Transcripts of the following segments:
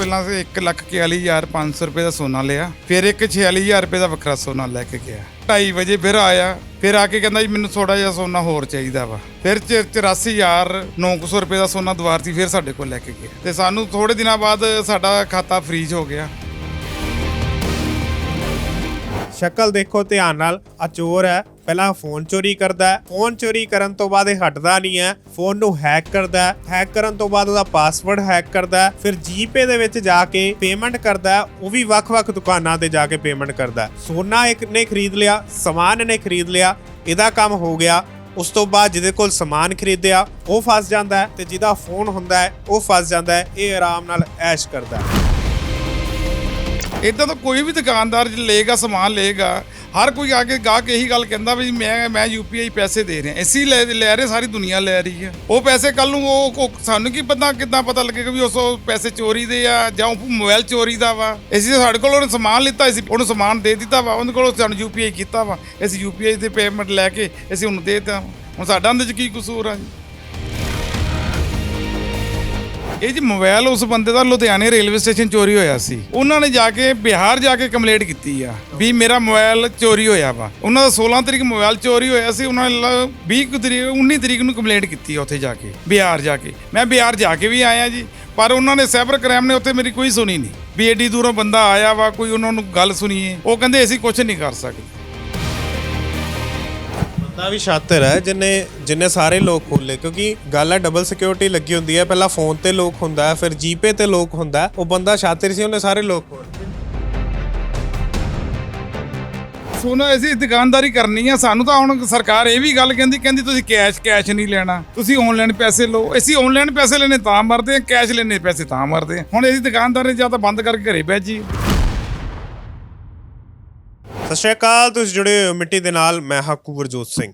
ਪਹਿਲਾਂ 141500 ਰੁਪਏ ਦਾ ਸੋਨਾ ਲਿਆ, ਫਿਰ ਇੱਕ 46000 ਰੁਪਏ ਦਾ ਵੱਖਰਾ ਸੋਨਾ ਲੈ ਕੇ ਗਿਆ। 2:30 ਵਜੇ ਫਿਰ ਆਇਆ, ਫਿਰ ਆ ਕੇ ਕਹਿੰਦਾ ਜੀ ਮੈਨੂੰ ਥੋੜਾ ਜਿਹਾ ਸੋਨਾ ਹੋਰ ਚਾਹੀਦਾ ਵਾ। ਫਿਰ 84900 ਰੁਪਏ ਦਾ ਸੋਨਾ ਦੁਆਰਤੀ ਫਿਰ ਸਾਡੇ ਕੋਲ ਲੈ ਕੇ ਗਿਆ। ਤੇ ਸਾਨੂੰ ਥੋੜੇ ਦਿਨਾਂ ਬਾਅਦ ਸਾਡਾ ਖਾਤਾ ਫ੍ਰੀਜ਼ ਹੋ ਗਿਆ। ਸ਼ਕਲ ਦੇਖੋ ਧਿਆਨ ਨਾਲ ਆ ਚੋਰ ਹੈ ਪਹਿਲਾਂ ਫੋਨ ਚੋਰੀ ਕਰਦਾ ਹੈ। ਫੋਨ ਚੋਰੀ ਕਰਨ ਤੋਂ ਬਾਅਦ ਇਹ ਹਟਦਾ ਨਹੀਂ ਹੈ। ਫੋਨ ਨੂੰ ਹੈਕ ਕਰਦਾ ਹੈ। ਹੈਕ ਕਰਨ ਤੋਂ ਬਾਅਦ ਉਹਦਾ ਪਾਸਵਰਡ ਹੈਕ ਕਰਦਾ ਹੈ। ਫਿਰ ਜੀਪੇ ਦੇ ਵਿੱਚ ਜਾ ਕੇ ਪੇਮੈਂਟ ਕਰਦਾ ਹੈ। ਉਹ ਵੀ ਵੱਖ-ਵੱਖ ਦੁਕਾਨਾਂ ਤੇ ਜਾ ਕੇ ਪੇਮੈਂਟ ਕਰਦਾ ਹੈ। ਸੋਨਾ ਇੱਕ ਨੇ ਖਰੀਦ ਲਿਆ, ਸਮਾਨ ਨੇ ਖਰੀਦ ਲਿਆ, ਇਹਦਾ ਕੰਮ ਹੋ ਗਿਆ। ਉਸ ਤੋਂ ਬਾਅਦ ਜਿਹਦੇ ਕੋਲ ਸਮਾਨ ਖਰੀਦਿਆ, ਉਹ ਫਸ ਜਾਂਦਾ ਹੈ ਤੇ ਜਿਹਦਾ ਫੋਨ ਹੁੰਦਾ ਹੈ, ਉਹ ਫਸ ਜਾਂਦਾ ਹੈ। ਇਹ ਆਰਾਮ ਨਾਲ ਐਸ਼ ਕਰਦਾ ਹੈ। ਇਦਾਂ ਤਾਂ ਕੋਈ ਵੀ ਦੁਕਾਨਦਾਰ ਜੇ ਲਏਗਾ, ਸਮਾਨ ਲਏਗਾ ਹਰ ਕੋਈ ਆ ਕੇ ਗਾ ਕੇ ਇਹੀ ਗੱਲ ਕਹਿੰਦਾ ਵੀ ਮੈਂ ਮੈਂ ਯੂਪੀਆਈ ਪੈਸੇ ਦੇ ਰਿਹਾ। ਐਸੀ ਲੈ ਲੈ ਰਹੇ, ਸਾਰੀ ਦੁਨੀਆ ਲੈ ਰਹੀ ਹੈ। ਉਹ ਪੈਸੇ ਕੱਲ ਨੂੰ ਉਹ ਉਹ ਸਾਨੂੰ ਕੀ ਪਤਾ, ਕਿੱਦਾਂ ਪਤਾ ਲੱਗੇਗਾ ਵੀ ਉਸ ਪੈਸੇ ਚੋਰੀ ਦੇ ਆ ਜਾਂ ਉਹ ਮੋਬਾਈਲ ਚੋਰੀ ਦਾ ਵਾ। ਅਸੀਂ ਸਾਡੇ ਕੋਲ ਉਹਨੇ ਸਮਾਨ ਲਿੱਤਾ ਸੀ, ਉਹਨੂੰ ਸਮਾਨ ਦੇ ਦਿੱਤਾ ਵਾ, ਉਹਦੇ ਕੋਲੋਂ ਸਾਨੂੰ ਯੂਪੀਆਈ ਕੀਤਾ ਵਾ। ਅਸੀਂ ਯੂਪੀਆਈ ਤੇ ਪੇਮੈਂਟ ਲੈ ਕੇ ਅਸੀਂ ਉਹਨੂੰ ਦੇ ਦਿੱਤਾ। ਹੁਣ ਸਾਡਾ ਅੰਦਰ ਚ ਕੀ ਕਸੂਰ ਆ ਜੀ? ਇਹ ਜੀ ਮੋਬਾਈਲ ਉਸ ਬੰਦੇ ਦਾ ਲੁਧਿਆਣੇ ਰੇਲਵੇ ਸਟੇਸ਼ਨ ਚੋਰੀ ਹੋਇਆ ਸੀ। ਉਹਨਾਂ ਨੇ ਜਾ ਕੇ ਬਿਹਾਰ ਜਾ ਕੇ ਕੰਪਲੇਂਟ ਕੀਤੀ ਆ ਵੀ ਮੇਰਾ ਮੋਬਾਈਲ ਚੋਰੀ ਹੋਇਆ ਵਾ। ਉਹਨਾਂ ਦਾ 16 ਤਰੀਕ ਮੋਬਾਈਲ ਚੋਰੀ ਹੋਇਆ ਸੀ, ਉਹਨਾਂ ਨੇ 20 ਕੁ ਤਰੀਕ 19 ਤਰੀਕ ਨੂੰ ਕੰਪਲੇਂਟ ਕੀਤੀ ਆ ਉੱਥੇ ਜਾ ਕੇ, ਬਿਹਾਰ ਜਾ ਕੇ। ਮੈਂ ਬਿਹਾਰ ਜਾ ਕੇ ਵੀ ਆਇਆ ਜੀ, ਪਰ ਉਹਨਾਂ ਨੇ ਸਾਈਬਰ ਕ੍ਰਾਈਮ ਨੇ ਉੱਥੇ ਮੇਰੀ ਕੋਈ ਸੁਣੀ ਨਹੀਂ। ਵੀ ਏਡੀ ਦੂਰੋਂ ਬੰਦਾ ਆਇਆ ਵਾ, ਕੋਈ ਉਹਨਾਂ ਨੂੰ ਗੱਲ ਸੁਣੀਏ ਉਹ ਕਹਿੰਦੇ ਅਸੀਂ ਕੁਝ ਨਹੀਂ ਕਰ ਸਕਦੇ। ਬੰਦਾ ਵੀ ਸ਼ਾਤਰ ਹੈ, ਜਿਨੇ ਜਿਨੇ ਸਾਰੇ ਲੋਕ ਖੋਲੇ ਕਿਉਂਕਿ ਗੱਲ ਹੈ ਡਬਲ ਸਿਕਿਉਰਿਟੀ ਲੱਗੀ ਹੁੰਦੀ ਹੈ, ਪਹਿਲਾਂ ਫੋਨ ਤੇ ਲੋਕ ਹੁੰਦਾ ਹੈ, ਫਿਰ ਜੀਪੇ ਤੇ ਲੋਕ ਹੁੰਦਾ ਹੈ। ਉਹ ਬੰਦਾ ਸ਼ਾਤਰ ਸੀ, ਉਹਨੇ ਸਾਰੇ ਲੋਕ ਖੋਲੇ ਸੋਨਾ, ਅਸੀਂ ਦੁਕਾਨਦਾਰੀ ਕਰਨੀ ਆ, ਸਾਨੂੰ ਤਾਂ ਹੁਣ ਸਰਕਾਰ ਇਹ ਵੀ ਗੱਲ ਕਹਿੰਦੀ ਕਹਿੰਦੀ ਤੁਸੀਂ ਕੈਸ਼ ਕੈਸ਼ ਨਹੀਂ ਲੈਣਾ, ਤੁਸੀਂ ਆਨਲਾਈਨ ਪੈਸੇ ਲਓ, ਅਸੀਂ ਆਨਲਾਈਨ ਪੈਸੇ ਲੈਣੇ ਤਾਂ ਮਰਦੇ ਆ ਕੈਸ਼ ਲੈਣੇ ਪੈਸੇ ਤਾਂ ਮਰਦੇ ਆ ਹੁਣ ਅਸੀਂ ਦੁਕਾਨਦਾਰੀ ਜਾਂ ਤਾਂ ਬੰਦ ਕਰਕੇ ਘਰੇ ਬਹਿ ਜੀ ਸਤਿ ਸ਼੍ਰੀ ਅਕਾਲ, ਤੁਸੀਂ ਜੁੜੇ ਹੋ ਮਿੱਟੀ ਦੇ ਨਾਲ, ਮੈਂ ਹਾਂ ਸਿੰਘ।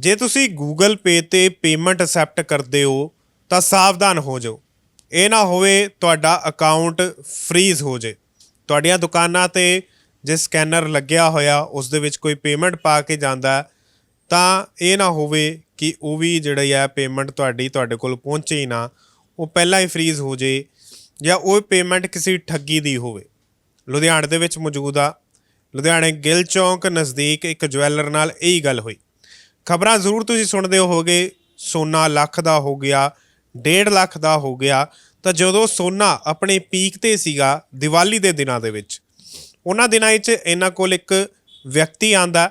ਜੇ ਤੁਸੀਂ Google Pay ਤੇ ਪੇਮੈਂਟ ਅਸੈਪਟ ਕਰਦੇ ਹੋ, ਤਾਂ ਸਾਵਧਾਨ ਹੋ ਜਾਓ। ਇਹ ਨਾ ਹੋਵੇ ਤੁਹਾਡਾ ਅਕਾਊਂਟ ਫ੍ਰੀਜ਼ ਹੋ ਜੇ। ਤੁਹਾਡੀਆਂ ਦੁਕਾਨਾਂ ਤੇ ਜੇ ਸਕੈਨਰ ਲੱਗਿਆ ਹੋਇਆ, ਉਸ ਦੇ ਵਿੱਚ ਕੋਈ ਪੇਮੈਂਟ ਪਾ ਕੇ ਜਾਂਦਾ, ਤਾਂ ਇਹ ਨਾ ਹੋਵੇ ਕਿ ਉਹ ਵੀ ਜਿਹੜੀ ਹੈ ਪੇਮੈਂਟ ਤੁਹਾਡੀ, ਤੁਹਾਡੇ ਕੋਲ ਪਹੁੰਚੇ ਹੀ ਨਾ। ਉਹ ਪਹਿਲਾਂ ਹੀ ਫ੍ਰੀਜ਼ ਹੋ ਜੇ ਜਾਂ ਉਹ ਪੇਮੈਂਟ ਕਿਸੇ ਠੱਗੀ ਦੀ ਹੋਵੇ। ਲੁਧਿਆਣੇ ਦੇ ਵਿੱਚ ਮੌਜੂਦ ਆ। ਲੁਧਿਆਣੇ ਗਿੱਲ ਚੌਂਕ ਨਜ਼ਦੀਕ ਇੱਕ ਜਵੈਲਰ ਨਾਲ ਇਹੀ ਗੱਲ ਹੋਈ। ਖਬਰਾਂ ਜ਼ਰੂਰ ਤੁਸੀਂ ਸੁਣਦੇ ਹੋਵੋਗੇ। ਸੋਨਾ ਲੱਖ ਦਾ ਹੋ ਗਿਆ 1.5 ਲੱਖ ਦਾ ਹੋ ਗਿਆ। ਤਾਂ ਜਦੋਂ ਸੋਨਾ ਆਪਣੇ ਪੀਕ ਤੇ ਸੀਗਾ ਦੀਵਾਲੀ ਦੇ ਦਿਨਾਂ ਦੇ ਵਿੱਚ, ਉਹਨਾਂ ਦਿਨਾਂ ਵਿੱਚ ਇਹਨਾਂ ਕੋਲ ਇੱਕ ਵਿਅਕਤੀ ਆਂਦਾ।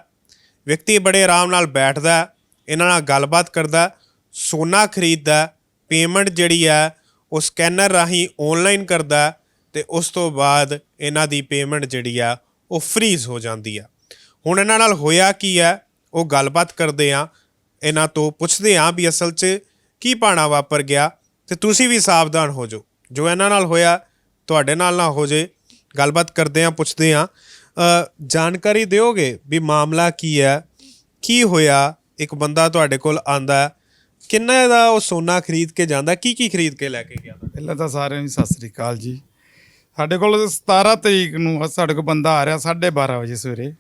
ਵਿਅਕਤੀ ਬੜੇ ਆਰਾਮ ਨਾਲ ਬੈਠਦਾ, ਇਹਨਾਂ ਨਾਲ ਗੱਲਬਾਤ ਕਰਦਾ, ਸੋਨਾ ਖਰੀਦਦਾ ਪੇਮੈਂਟ ਜਿਹੜੀ ਹੈ, ਉਹ ਸਕੈਨਰ ਰਾਹੀਂ ਆਨਲਾਈਨ ਕਰਦਾ ਹੈ ਤੇ ਉਸ ਤੋਂ ਬਾਅਦ ਇਹਨਾਂ ਦੀ ਪੇਮੈਂਟ ਜਿਹੜੀ ਆ ਉਹ ਫ੍ਰੀਜ਼ ਹੋ ਜਾਂਦੀ ਆ। ਹੁਣ ਇਹਨਾਂ ਨਾਲ ਹੋਇਆ ਕੀ ਹੈ ਉਹ ਗੱਲਬਾਤ ਕਰਦੇ ਆ। ਇਹਨਾਂ ਤੋਂ ਪੁੱਛਦੇ ਆ ਵੀ ਅਸਲ 'ਚ ਕੀ ਪਾਣਾ ਵਾਪਰ ਗਿਆ ਤੇ ਤੁਸੀਂ ਵੀ ਸਾਵਧਾਨ ਹੋ ਜਾਓ। ਜੋ ਇਹਨਾਂ ਨਾਲ ਹੋਇਆ, ਤੁਹਾਡੇ ਨਾਲ ਨਾ ਹੋ ਜੇ। ਗੱਲਬਾਤ ਕਰਦੇ ਆ, ਪੁੱਛਦੇ ਆ। ਜਾਣਕਾਰੀ ਦਿਓਗੇ ਵੀ ਮਾਮਲਾ ਕੀ ਹੈ ਕੀ ਹੋਇਆ? ਇੱਕ ਬੰਦਾ ਤੁਹਾਡੇ ਕੋਲ ਆਂਦਾ, ਕਿੰਨਾ ਦਾ ਉਹ ਸੋਨਾ ਖਰੀਦ ਕੇ ਜਾਂਦਾ? ਕੀ ਕੀ ਖਰੀਦ ਕੇ ਲੈ ਕੇ ਗਿਆ? ਪਹਿਲਾਂ ਤਾਂ ਸਾਰਿਆਂ ਨੂੰ ਸਤਿ ਸ੍ਰੀ ਅਕਾਲ ਜੀ। ਸਾਡੇ ਕੋਲ 17 ਤਰੀਕ ਨੂੰ ਸਾਡੇ ਕੋਲ ਬੰਦਾ ਆ ਰਿਹਾ 12:30 ਵਜੇ ਸਵੇਰੇ।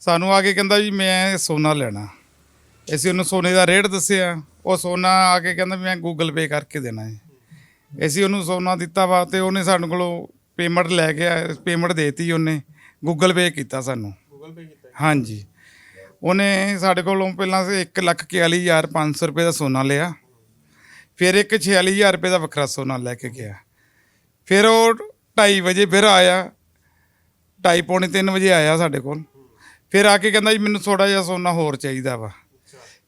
ਸਾਨੂੰ ਆ ਕੇ ਕਹਿੰਦਾ ਜੀ ਮੈਂ ਸੋਨਾ ਲੈਣਾ। ਅਸੀਂ ਉਹਨੂੰ ਸੋਨੇ ਦਾ ਰੇਟ ਦੱਸਿਆ। ਉਹ ਸੋਨਾ ਆ ਕੇ ਕਹਿੰਦਾ ਮੈਂ ਗੂਗਲ ਪੇ ਕਰਕੇ ਦੇਣਾ ਹੈ। ਅਸੀਂ ਉਹਨੂੰ ਸੋਨਾ ਦਿੱਤਾ ਵਾ ਤੇ ਉਹਨੇ ਸਾਡੇ ਕੋਲੋਂ ਪੇਮੈਂਟ ਲੈ ਕੇ ਪੇਮੈਂਟ ਦੇਤੀ ਉਹਨੇ। ਗੂਗਲ ਪੇ ਕੀਤਾ ਸਾਨੂੰ। ਗੂਗਲ ਪੇ ਕੀਤਾ। ਹਾਂਜੀ। ਉਹਨੇ ਸਾਡੇ ਕੋਲੋਂ ਪਹਿਲਾਂ 141500 ਰੁਪਏ ਦਾ ਸੋਨਾ ਲਿਆ। ਫਿਰ ਇੱਕ 46000 ਰੁਪਏ ਦਾ ਵੱਖਰਾ ਸੋਨਾ ਲੈ ਕੇ ਗਿਆ। ਫਿਰ ਉਹ 2:30 ਵਜੇ ਫਿਰ ਆਇਆ। 2:30 ਪੌਣੇ 3 ਵਜੇ ਆਇਆ ਸਾਡੇ ਕੋਲ। ਫਿਰ ਆ ਕੇ ਕਹਿੰਦਾ ਜੀ, ਮੈਨੂੰ ਥੋੜਾ ਜਿਹਾ ਸੋਨਾ ਹੋਰ ਚਾਹੀਦਾ ਵਾ।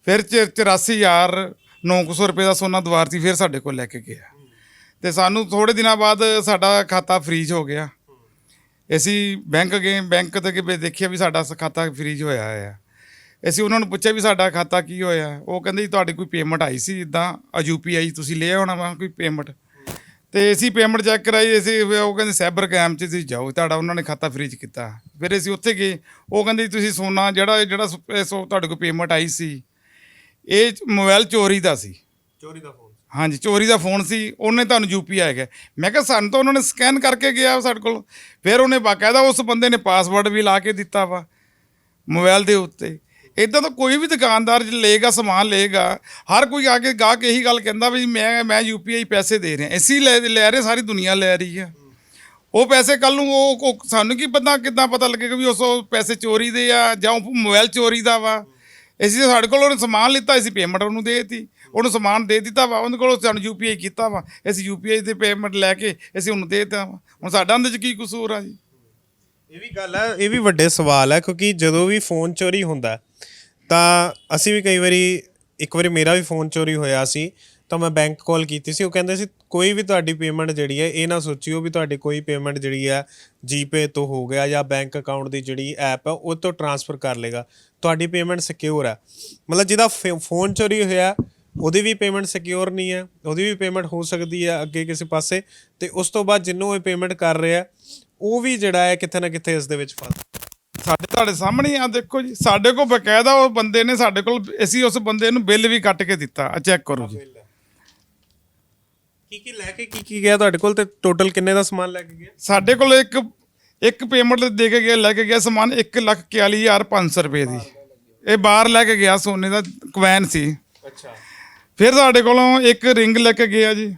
ਫਿਰ 84900 ਰੁਪਏ ਦਾ ਸੋਨਾ ਦੁਆਰਤੀ ਫਿਰ ਸਾਡੇ ਕੋਲ ਲੈ ਕੇ ਗਿਆ। ਤੇ ਸਾਨੂੰ ਥੋੜੇ ਦਿਨਾਂ ਬਾਅਦ ਸਾਡਾ ਖਾਤਾ ਫ੍ਰੀਜ਼ ਹੋ ਗਿਆ। ਅਸੀਂ ਬੈਂਕ ਗਏ, ਬੈਂਕ ਤੇ ਕਿ ਦੇਖਿਆ ਵੀ ਸਾਡਾ ਖਾਤਾ ਫ੍ਰੀਜ਼ ਹੋਇਆ ਆ ਅਸੀਂ ਉਹਨਾਂ ਨੂੰ ਪੁੱਛਿਆ ਵੀ ਸਾਡਾ ਖਾਤਾ ਕੀ ਹੋਇਆ? ਉਹ ਕਹਿੰਦੇ ਜੀ, ਤੁਹਾਡੀ ਕੋਈ ਪੇਮੈਂਟ ਆਈ ਸੀ? ਇਦਾਂ ਯੂਪੀਆਈ ਤੁਸੀਂ ਲਿਆ ਹੋਣਾ ਵਾ ਕੋਈ ਪੇਮੈਂਟ ਤੇ ਅਸੀਂ ਪੇਮੈਂਟ ਚੈੱਕ ਕਰਾਈ ਅਸੀਂ ਉਹ ਕਹਿੰਦੇ ਸਾਈਬਰ ਕ੍ਰਾਈਮ 'ਚ ਤੁਸੀਂ ਜਾਓ ਤੁਹਾਡਾ ਉਹਨਾਂ ਨੇ ਖਾਤਾ ਫ੍ਰੀਜ਼ ਕੀਤਾ। ਫਿਰ ਅਸੀਂ ਉੱਥੇ ਗਏ ਉਹ ਕਹਿੰਦੇ ਤੁਸੀਂ ਸੋਨਾ ਜਿਹੜਾ ਜਿਹੜਾ ਸ- ਤੁਹਾਡੇ ਕੋਲ ਪੇਮੈਂਟ ਆਈ ਸੀ ਇਹ ਮੋਬਾਈਲ ਚੋਰੀ ਦਾ ਸੀ। ਚੋਰੀ ਦਾ ਫੋਨ ਹਾਂਜੀ ਚੋਰੀ ਦਾ ਫੋਨ ਸੀ ਉਹਨੇ ਤੁਹਾਨੂੰ ਯੂਪੀ ਆਏਗਾ ਮੈਂ ਕਿਹਾ ਸਾਨੂੰ ਤਾਂ ਉਹਨਾਂ ਨੇ ਸਕੈਨ ਕਰਕੇ ਗਿਆ ਸਾਡੇ ਕੋਲ। ਫਿਰ ਉਹਨੇ ਬਾਕਾਇਦਾ ਉਸ ਬੰਦੇ ਨੇ ਪਾਸਵਰਡ ਵੀ ਲਾ ਕੇ ਦਿੱਤਾ ਵਾ ਮੋਬਾਈਲ ਦੇ ਉੱਤੇ। ਇਦਾਂ ਤਾਂ ਕੋਈ ਵੀ ਦੁਕਾਨਦਾਰ ਜੇ ਲਏਗਾ, ਸਮਾਨ ਲਏਗਾ, ਹਰ ਕੋਈ ਆ ਕੇ ਗਾਹਕ ਇਹੀ ਗੱਲ ਕਹਿੰਦਾ ਵੀ ਮੈਂ ਮੈਂ ਯੂਪੀਆਈ ਪੈਸੇ ਦੇ ਰਿਹਾ। ਅਸੀਂ ਲੈ ਲੈ ਰਹੇ, ਸਾਰੀ ਦੁਨੀਆ ਲੈ ਰਹੀ ਆ। ਉਹ ਪੈਸੇ ਕੱਲ ਨੂੰ ਉਹ ਸਾਨੂੰ ਕੀ ਪਤਾ, ਕਿੱਦਾਂ ਪਤਾ ਲੱਗੇਗਾ ਵੀ ਉਸ ਪੈਸੇ ਚੋਰੀ ਦੇ ਆ ਜਾਂ ਉਹ ਮੋਬਾਈਲ ਚੋਰੀ ਦਾ ਵਾ। ਅਸੀਂ ਸਾਡੇ ਕੋਲ ਉਹਨੇ ਸਮਾਨ ਲਿੱਤਾ, ਅਸੀਂ ਪੇਮੈਂਟ ਉਹਨੂੰ ਦੇ ਦਿੱਤੀ। ਉਹਨੂੰ ਸਮਾਨ ਦੇ ਦਿੱਤਾ ਵਾ, ਉਹਦੇ ਕੋਲ ਸਾਨੂੰ ਯੂਪੀਆਈ ਕੀਤਾ ਵਾ। ਅਸੀਂ ਯੂਪੀਆਈ ਤੇ ਪੇਮੈਂਟ ਲੈ ਕੇ ਅਸੀਂ ਉਹਨੂੰ ਦੇ ਦਿੱਤਾ ਵਾ। ਹੁਣ ਸਾਡਾ ਅੰਦਰ ਚ ਕੀ ਕਸੂਰ ਆ ਜੀ? ਇਹ ਵੀ ਗੱਲ ਹੈ ਇਹ ਵੀ ਵੱਡੇ ਸਵਾਲ ਹੈ ਕਿਉਂਕਿ ਜਦੋਂ ਵੀ ਫੋਨ ਚੋਰੀ ਹੁੰਦਾ ਤਾਂ ਅਸੀਂ ਵੀ ਕਈ ਵਾਰੀ, ਇੱਕ ਵਾਰੀ ਮੇਰਾ ਵੀ ਫੋਨ ਚੋਰੀ ਹੋਇਆ ਸੀ, ਤਾਂ ਮੈਂ ਬੈਂਕ ਕਾਲ ਕੀਤੀ ਸੀ। ਉਹ ਕਹਿੰਦੇ ਸੀ, ਕੋਈ ਵੀ ਤੁਹਾਡੀ ਪੇਮੈਂਟ ਜਿਹੜੀ ਹੈ, ਇਹ ਨਾ ਸੋਚਿਓ ਵੀ ਤੁਹਾਡੀ ਕੋਈ ਪੇਮੈਂਟ ਜਿਹੜੀ ਹੈ ਜੀਪੇ ਤੋਂ ਹੋ ਗਿਆ ਜਾਂ ਬੈਂਕ ਅਕਾਊਂਟ ਦੀ ਜਿਹੜੀ ਐਪ ਹੈ, ਉਹ ਤੋਂ ਟਰਾਂਸਫਰ ਕਰ ਲੇਗਾ ਤੁਹਾਡੀ ਪੇਮੈਂਟ ਸਿਕਿਉਰ ਹੈ। ਮਤਲਬ ਜਿਹਦਾ ਫੇ- ਫੋਨ ਚੋਰੀ ਹੋਇਆ, ਉਹਦੀ ਵੀ ਪੇਮੈਂਟ ਸਿਕਿਉਰ ਨਹੀਂ ਹੈ, ਉਹਦੀ ਵੀ ਪੇਮੈਂਟ ਹੋ ਸਕਦੀ ਹੈ ਅੱਗੇ ਕਿਸੇ ਪਾਸੇ, ਤੇ ਉਸ ਤੋਂ ਬਾਅਦ ਜਿੰਨੂੰ ਇਹ ਪੇਮੈਂਟ ਕਰ ਰਿਹਾ, ਉਹ ਵੀ ਜਿਹੜਾ ਹੈ ਕਿਤੇ ਨਾ ਕਿਤੇ ਇਸ ਦੇ ਵਿੱਚ ਫਸ ਸਾਡੇ ਤੁਹਾਡੇ ਸਾਹਮਣੇ ਆ ਦੇਖੋ ਜੀ। ਸਾਡੇ ਕੋਲ ਬਕਾਇਦਾ ਉਹ ਬੰਦੇ ਨੇ ਸਾਡੇ ਕੋਲ ਅਸੀਂ ਉਸ ਬੰਦੇ ਨੂੰ ਬਿੱਲ ਵੀ ਕੱਟ ਕੇ ਦਿੱਤਾ। ਆ ਚੈੱਕ ਕਰੋ ਜੀ। ਕੀ ਕੀ ਲੈ ਕੇ ਕੀ ਕੀ ਗਿਆ ਤੁਹਾਡੇ ਕੋਲ ਤੇ ਟੋਟਲ ਕਿੰਨੇ ਦਾ ਸਮਾਨ ਲੈ ਕੇ ਗਿਆ? ਸਾਡੇ ਕੋਲ ਇੱਕ ਇੱਕ ਪੇਮੈਂਟ ਦੇ ਕੇ ਗਿਆ ਲੈ ਕੇ ਗਿਆ ਸਮਾਨ 141500 ਰੁਪਏ ਦੀ। ਇਹ ਬਾਹਰ ਲੈ ਕੇ ਗਿਆ ਸੋਨੇ ਦਾ ਕੁਵੈਨ ਸੀ। ਅੱਛਾ। ਫਿਰ ਸਾਡੇ ਕੋਲੋਂ ਇੱਕ ਰਿੰਗ ਲੈ ਕੇ ਗਿਆ ਜੀ।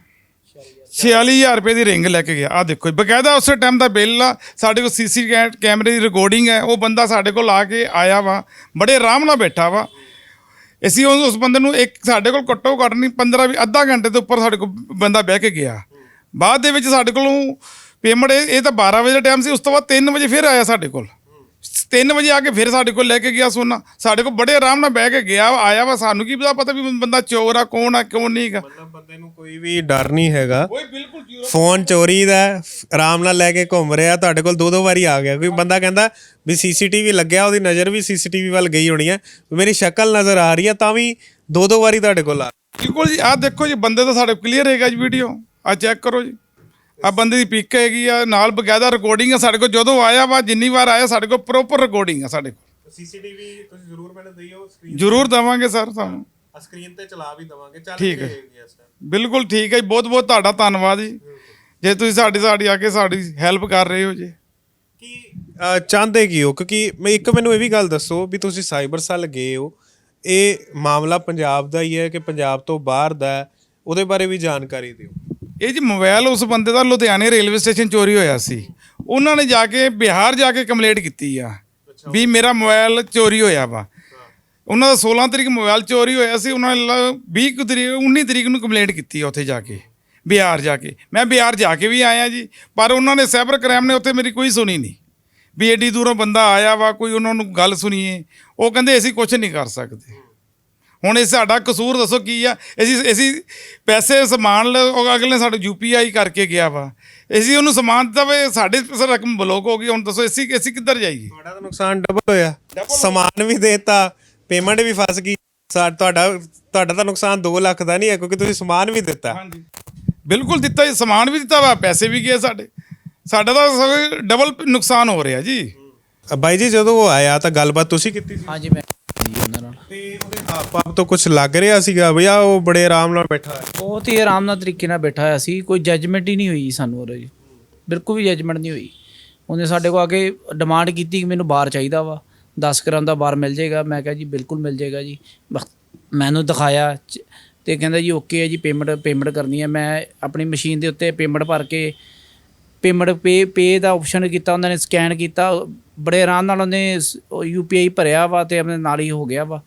46000 ਰੁਪਏ ਦੀ ਰਿੰਗ ਲੈ ਕੇ ਗਿਆ। ਆ ਦੇਖੋ ਜੀ, ਬਕਾਇਦਾ ਉਸੇ ਟਾਈਮ ਦਾ ਬਿੱਲ ਆ ਸਾਡੇ ਕੋਲ ਸੀਸੀ ਕੈਮਰੇ ਦੀ ਰਿਕਾਰਡਿੰਗ ਹੈ ਉਹ ਬੰਦਾ ਸਾਡੇ ਕੋਲ ਆ ਕੇ ਆਇਆ ਵਾ ਬੜੇ ਆਰਾਮ ਨਾਲ ਬੈਠਾ ਵਾ। ਅਸੀਂ ਉਸ ਉਸ ਬੰਦੇ ਨੂੰ ਇੱਕ ਸਾਡੇ ਕੋਲ ਘੱਟੋ ਘੱਟ ਨਹੀਂ 15 ਵੀ ਅੱਧਾ ਘੰਟੇ ਤੋਂ ਉੱਪਰ ਸਾਡੇ ਕੋਲ ਬੰਦਾ ਬਹਿ ਕੇ ਗਿਆ। ਬਾਅਦ ਦੇ ਵਿੱਚ ਸਾਡੇ ਕੋਲੋਂ ਪੇਮੈਂਟ ਇਹ ਇਹ ਤਾਂ 12 ਵਜੇ ਦਾ ਟਾਈਮ ਸੀ ਉਸ ਤੋਂ ਬਾਅਦ 3 ਵਜੇ ਫਿਰ ਆਇਆ ਸਾਡੇ ਕੋਲ। 3 ਵਜੇ ਆ ਕੇ ਫਿਰ ਸਾਡੇ ਕੋਲ ਲੈ ਕੇ ਗਿਆ ਸੋਨਾ। ਸਾਡੇ ਕੋਲ ਬੜੇ ਆਰਾਮ ਨਾਲ ਬਹਿ ਕੇ ਗਿਆ ਆਇਆ ਵਾ। ਸਾਨੂੰ ਕੀ ਪਤਾ ਪਤਾ ਵੀ ਬੰਦਾ ਚੋਰ ਆ ਕੌਣ ਆ ਕੌਣ ਨਹੀਂਗਾ ਮਤਲਬ ਬੰਦੇ ਨੂੰ ਕੋਈ ਵੀ ਡਰ ਨਹੀਂ ਹੈਗਾ। ਕੋਈ ਬਿਲਕੁਲ ਜ਼ੀਰੋ ਫੋਨ ਚੋਰੀ ਦਾ ਹੈ, ਆਰਾਮ ਨਾਲ ਲੈ ਕੇ ਘੁੰਮ ਰਿਹਾ ਤੁਹਾਡੇ ਕੋਲ ਦੋ ਦੋ ਵਾਰੀ ਆ ਗਿਆ। ਕੋਈ ਬੰਦਾ ਕਹਿੰਦਾ ਵੀ ਸੀਸੀਟੀਵੀ ਲੱਗਿਆ ਉਹਦੀ ਨਜ਼ਰ ਵੀ ਸੀਸੀਟੀਵੀ ਵੱਲ ਗਈ ਹੋਣੀ ਹੈ ਮੇਰੀ ਸ਼ਕਲ ਨਜ਼ਰ ਆ ਰਹੀ ਹੈ ਤਾਂ ਵੀ ਦੋ ਦੋ ਵਾਰੀ ਤੁਹਾਡੇ ਕੋਲ ਆ। ਬਿਲਕੁਲ ਜੀ ਆਹ ਦੇਖੋ ਜੀ ਬੰਦੇ ਤਾਂ ਸਾਡੇ ਕਲੀਅਰ ਹੈਗਾ ਜੀ ਵੀਡੀਓ ਆ ਚੈੱਕ ਕਰੋ ਜੀ। ਆ ਬੰਦੇ ਦੀ ਪਿਕ ਹੈਗੀ ਆ ਨਾਲ ਬਕਾਇਦਾ ਰਿਕਾਰਡਿੰਗ ਆ ਸਾਡੇ ਕੋਲ ਜਦੋਂ ਆਇਆ ਵਾ ਜਿੰਨੀ ਵਾਰ ਆਇਆ ਸਾਡੇ ਕੋਲ ਪ੍ਰੋਪਰ ਰਿਕਾਰਡਿੰਗ ਆ ਸਾਡੇ ਕੋਲ। ਸੀਸੀਟੀਵੀ ਤੁਸੀਂ ਜ਼ਰੂਰ ਮੈਨੂੰ ਦਈਓ ਸਕਰੀਨ ਜ਼ਰੂਰ ਦਵਾਂਗੇ ਸਰ ਤੁਹਾਨੂੰ। ਸਕਰੀਨ ਤੇ ਚਲਾ ਵੀ ਦਵਾਂਗੇ। ਚੱਲ ਠੀਕ ਹੈ। ਬਿਲਕੁਲ ਠੀਕ ਹੈ ਜੀ ਬਹੁਤ ਬਹੁਤ ਤੁਹਾਡਾ ਧੰਨਵਾਦ ਜੀ। ਜੇ ਤੁਸੀਂ ਸਾਡੀ ਸਾਡੀ ਆ ਕੇ ਸਾਡੀ ਹੈਲਪ ਕਰ ਰਹੇ ਹੋ ਜੀ। ਕੀ ਅਹ, ਚਾਹੁੰਦੇ ਕੀ ਹੋ? ਕਿਉਂਕਿ ਮੈਂ ਇੱਕ ਮੈਨੂੰ ਇਹ ਵੀ ਗੱਲ ਦੱਸੋ ਵੀ ਤੁਸੀਂ ਸਾਈਬਰ ਸੈੱਲ ਗਏ ਹੋ। ਇਹ ਮਾਮਲਾ ਪੰਜਾਬ ਦਾ ਹੀ ਹੈ ਕਿ ਪੰਜਾਬ ਤੋਂ ਬਾਹਰ ਦਾ ਹੈ। ਉਹਦੇ ਬਾਰੇ ਵੀ ਜਾਣਕਾਰੀ ਦਿਓ। ਇਹ ਜੀ ਮੋਬਾਈਲ ਉਸ ਬੰਦੇ ਦਾ ਲੁਧਿਆਣੇ ਰੇਲਵੇ ਸਟੇਸ਼ਨ ਚੋਰੀ ਹੋਇਆ ਸੀ। ਉਹਨਾਂ ਨੇ ਜਾ ਕੇ ਬਿਹਾਰ ਜਾ ਕੇ ਕੰਪਲੇਂਟ ਕੀਤੀ ਆ ਵੀ ਮੇਰਾ ਮੋਬਾਈਲ ਚੋਰੀ ਹੋਇਆ ਵਾ। ਉਹਨਾਂ ਦਾ 16 ਤਰੀਕ ਮੋਬਾਈਲ ਚੋਰੀ ਹੋਇਆ ਸੀ ਉਹਨਾਂ ਨੇ ਲ- 20 ਕੁ ਤਰੀਕ 19 ਤਰੀਕ ਨੂੰ ਕੰਪਲੇਂਟ ਕੀਤੀ ਉੱਥੇ ਜਾ ਕੇ ਬਿਹਾਰ ਜਾ ਕੇ। ਮੈਂ ਬਿਹਾਰ ਜਾ ਕੇ ਵੀ ਆਇਆ ਜੀ ਪਰ ਉਹਨਾਂ ਨੇ ਸਾਈਬਰ ਕ੍ਰਾਈਮ ਨੇ ਉੱਥੇ ਮੇਰੀ ਕੋਈ ਸੁਣੀ ਨਹੀਂ। ਵੀ ਏਡੀ ਦੂਰੋਂ ਬੰਦਾ ਆਇਆ ਵਾ ਕੋਈ ਉਹਨਾਂ ਨੂੰ ਗੱਲ ਸੁਣੀਏ ਉਹ ਕਹਿੰਦੇ ਅਸੀਂ ਕੁਝ ਨਹੀਂ ਕਰ ਸਕਦੇ। ਹੁਣ ਇਹ ਸਾਡਾ ਕਸੂਰ ਦੱਸੋ ਕੀ ਆ? ਅਸੀਂ ਅਸੀਂ ਪੈਸੇ ਸਮਾਨ ਲ- ਉਹ ਅਗਲੇ ਨੇ ਸਾਡੇ ਯੂਪੀਆਈ ਕਰਕੇ ਗਿਆ ਵਾ। ਅਸੀਂ ਉਹਨੂੰ ਸਮਾਨ ਦਿੱਤਾ ਵੇ ਸਾਡੇ ਪੈਸੇ ਰਕਮ ਬਲੌਕ ਹੋ ਗਈ ਹੁਣ ਦੱਸੋ ਅਸੀਂ ਅਸੀਂ ਕਿੱਧਰ ਜਾਈਏ? ਤੁਹਾਡਾ ਤਾਂ ਨੁਕਸਾਨ ਡਬਲ ਹੋਇਆ। ਸਮਾਨ ਵੀ ਦੇਤਾ ਪੇਮੈਂਟ ਵੀ ਫਸ ਗਈ। ਸਾ ਤੁਹਾਡਾ ਤੁਹਾਡਾ ਤਾਂ ਨੁਕਸਾਨ 2 ਲੱਖ ਦਾ ਨਹੀਂ ਹੈ ਕਿਉਂਕਿ ਤੁਸੀਂ ਸਮਾਨ ਵੀ ਦਿੱਤਾ। ਹਾਂਜੀ। ਬਿਲਕੁਲ ਦਿੱਤਾ ਜੀ ਸਮਾਨ ਵੀ ਦਿੱਤਾ ਵਾ ਪੈਸੇ ਵੀ ਗਏ ਸਾਡੇ। ਸਾਡਾ ਤਾਂ ਡਬਲ ਨੁਕਸਾਨ ਹੋ ਰਿਹਾ ਜੀ। ਬਾਈ ਜੀ ਜਦੋਂ ਉਹ ਆਇਆ ਤਾਂ ਗੱਲਬਾਤ ਤੁਸੀਂ ਕੀਤੀ ਸੀ? ਹਾਂਜੀ ਮੈਂ ਜੀ ਉਹਨਾਂ ਨਾਲ। ਤੇ ਉਹਦੇ ਹਾਵ ਤੋਂ ਕੁਝ ਲੱਗ ਰਿਹਾ ਸੀਗਾ ਵੀ ਆ ਉਹ ਬੜੇ ਆਰਾਮ ਨਾਲ ਬੈਠਾ ਹੈ ਬਹੁਤ ਹੀ ਆਰਾਮ ਨਾਲ ਤਰੀਕੇ ਨਾਲ ਬੈਠਾ ਹੋਇਆ ਸੀ। ਕੋਈ ਜੱਜਮੈਂਟ ਹੀ ਨਹੀਂ ਹੋਈ ਸਾਨੂੰ ਉਹਦੇ ਜੀ ਬਿਲਕੁਲ ਵੀ ਜੱਜਮੈਂਟ ਨਹੀਂ ਹੋਈ। ਉਹਨੇ ਸਾਡੇ ਕੋਲ ਆ ਕੇ ਡਿਮਾਂਡ ਕੀਤੀ ਕਿ ਮੈਨੂੰ ਬਾਰ ਚਾਹੀਦਾ ਵਾ। 10 ਗ੍ਰਾਮ ਦਾ ਬਾਰ ਮਿਲ ਜਾਏਗਾ। ਮੈਂ ਕਿਹਾ ਜੀ ਬਿਲਕੁਲ ਮਿਲ ਜਾਏਗਾ ਜੀ। ਮੈਨੂੰ ਦਿਖਾਇਆ। ਤੇ ਕਹਿੰਦਾ ਜੀ ਓਕੇ ਹੈ ਜੀ ਪੇਮੈਂਟ ਪੇਮੈਂਟ ਕਰਨੀ ਹੈ ਮੈਂ ਆਪਣੀ ਮਸ਼ੀਨ ਦੇ ਉੱਤੇ ਪੇਮੈਂਟ ਭਰ ਕੇ ਪੇਮੈਂਟ ਪੇ ਪੇ ਦਾ ਆਪਸ਼ਨ ਕੀਤਾ ਉਹਨਾਂ ਨੇ ਸਕੈਨ ਕੀਤਾ ਬੜੇ ਆਰਾਮ ਨਾਲ ਉਹਨੇ ਯੂਪੀਆਈ ਭਰਿਆ ਵਾ ਤੇ ਆਪਣੇ ਨਾਲ ਹੀ ਹੋ ਗਿਆ ਵਾ।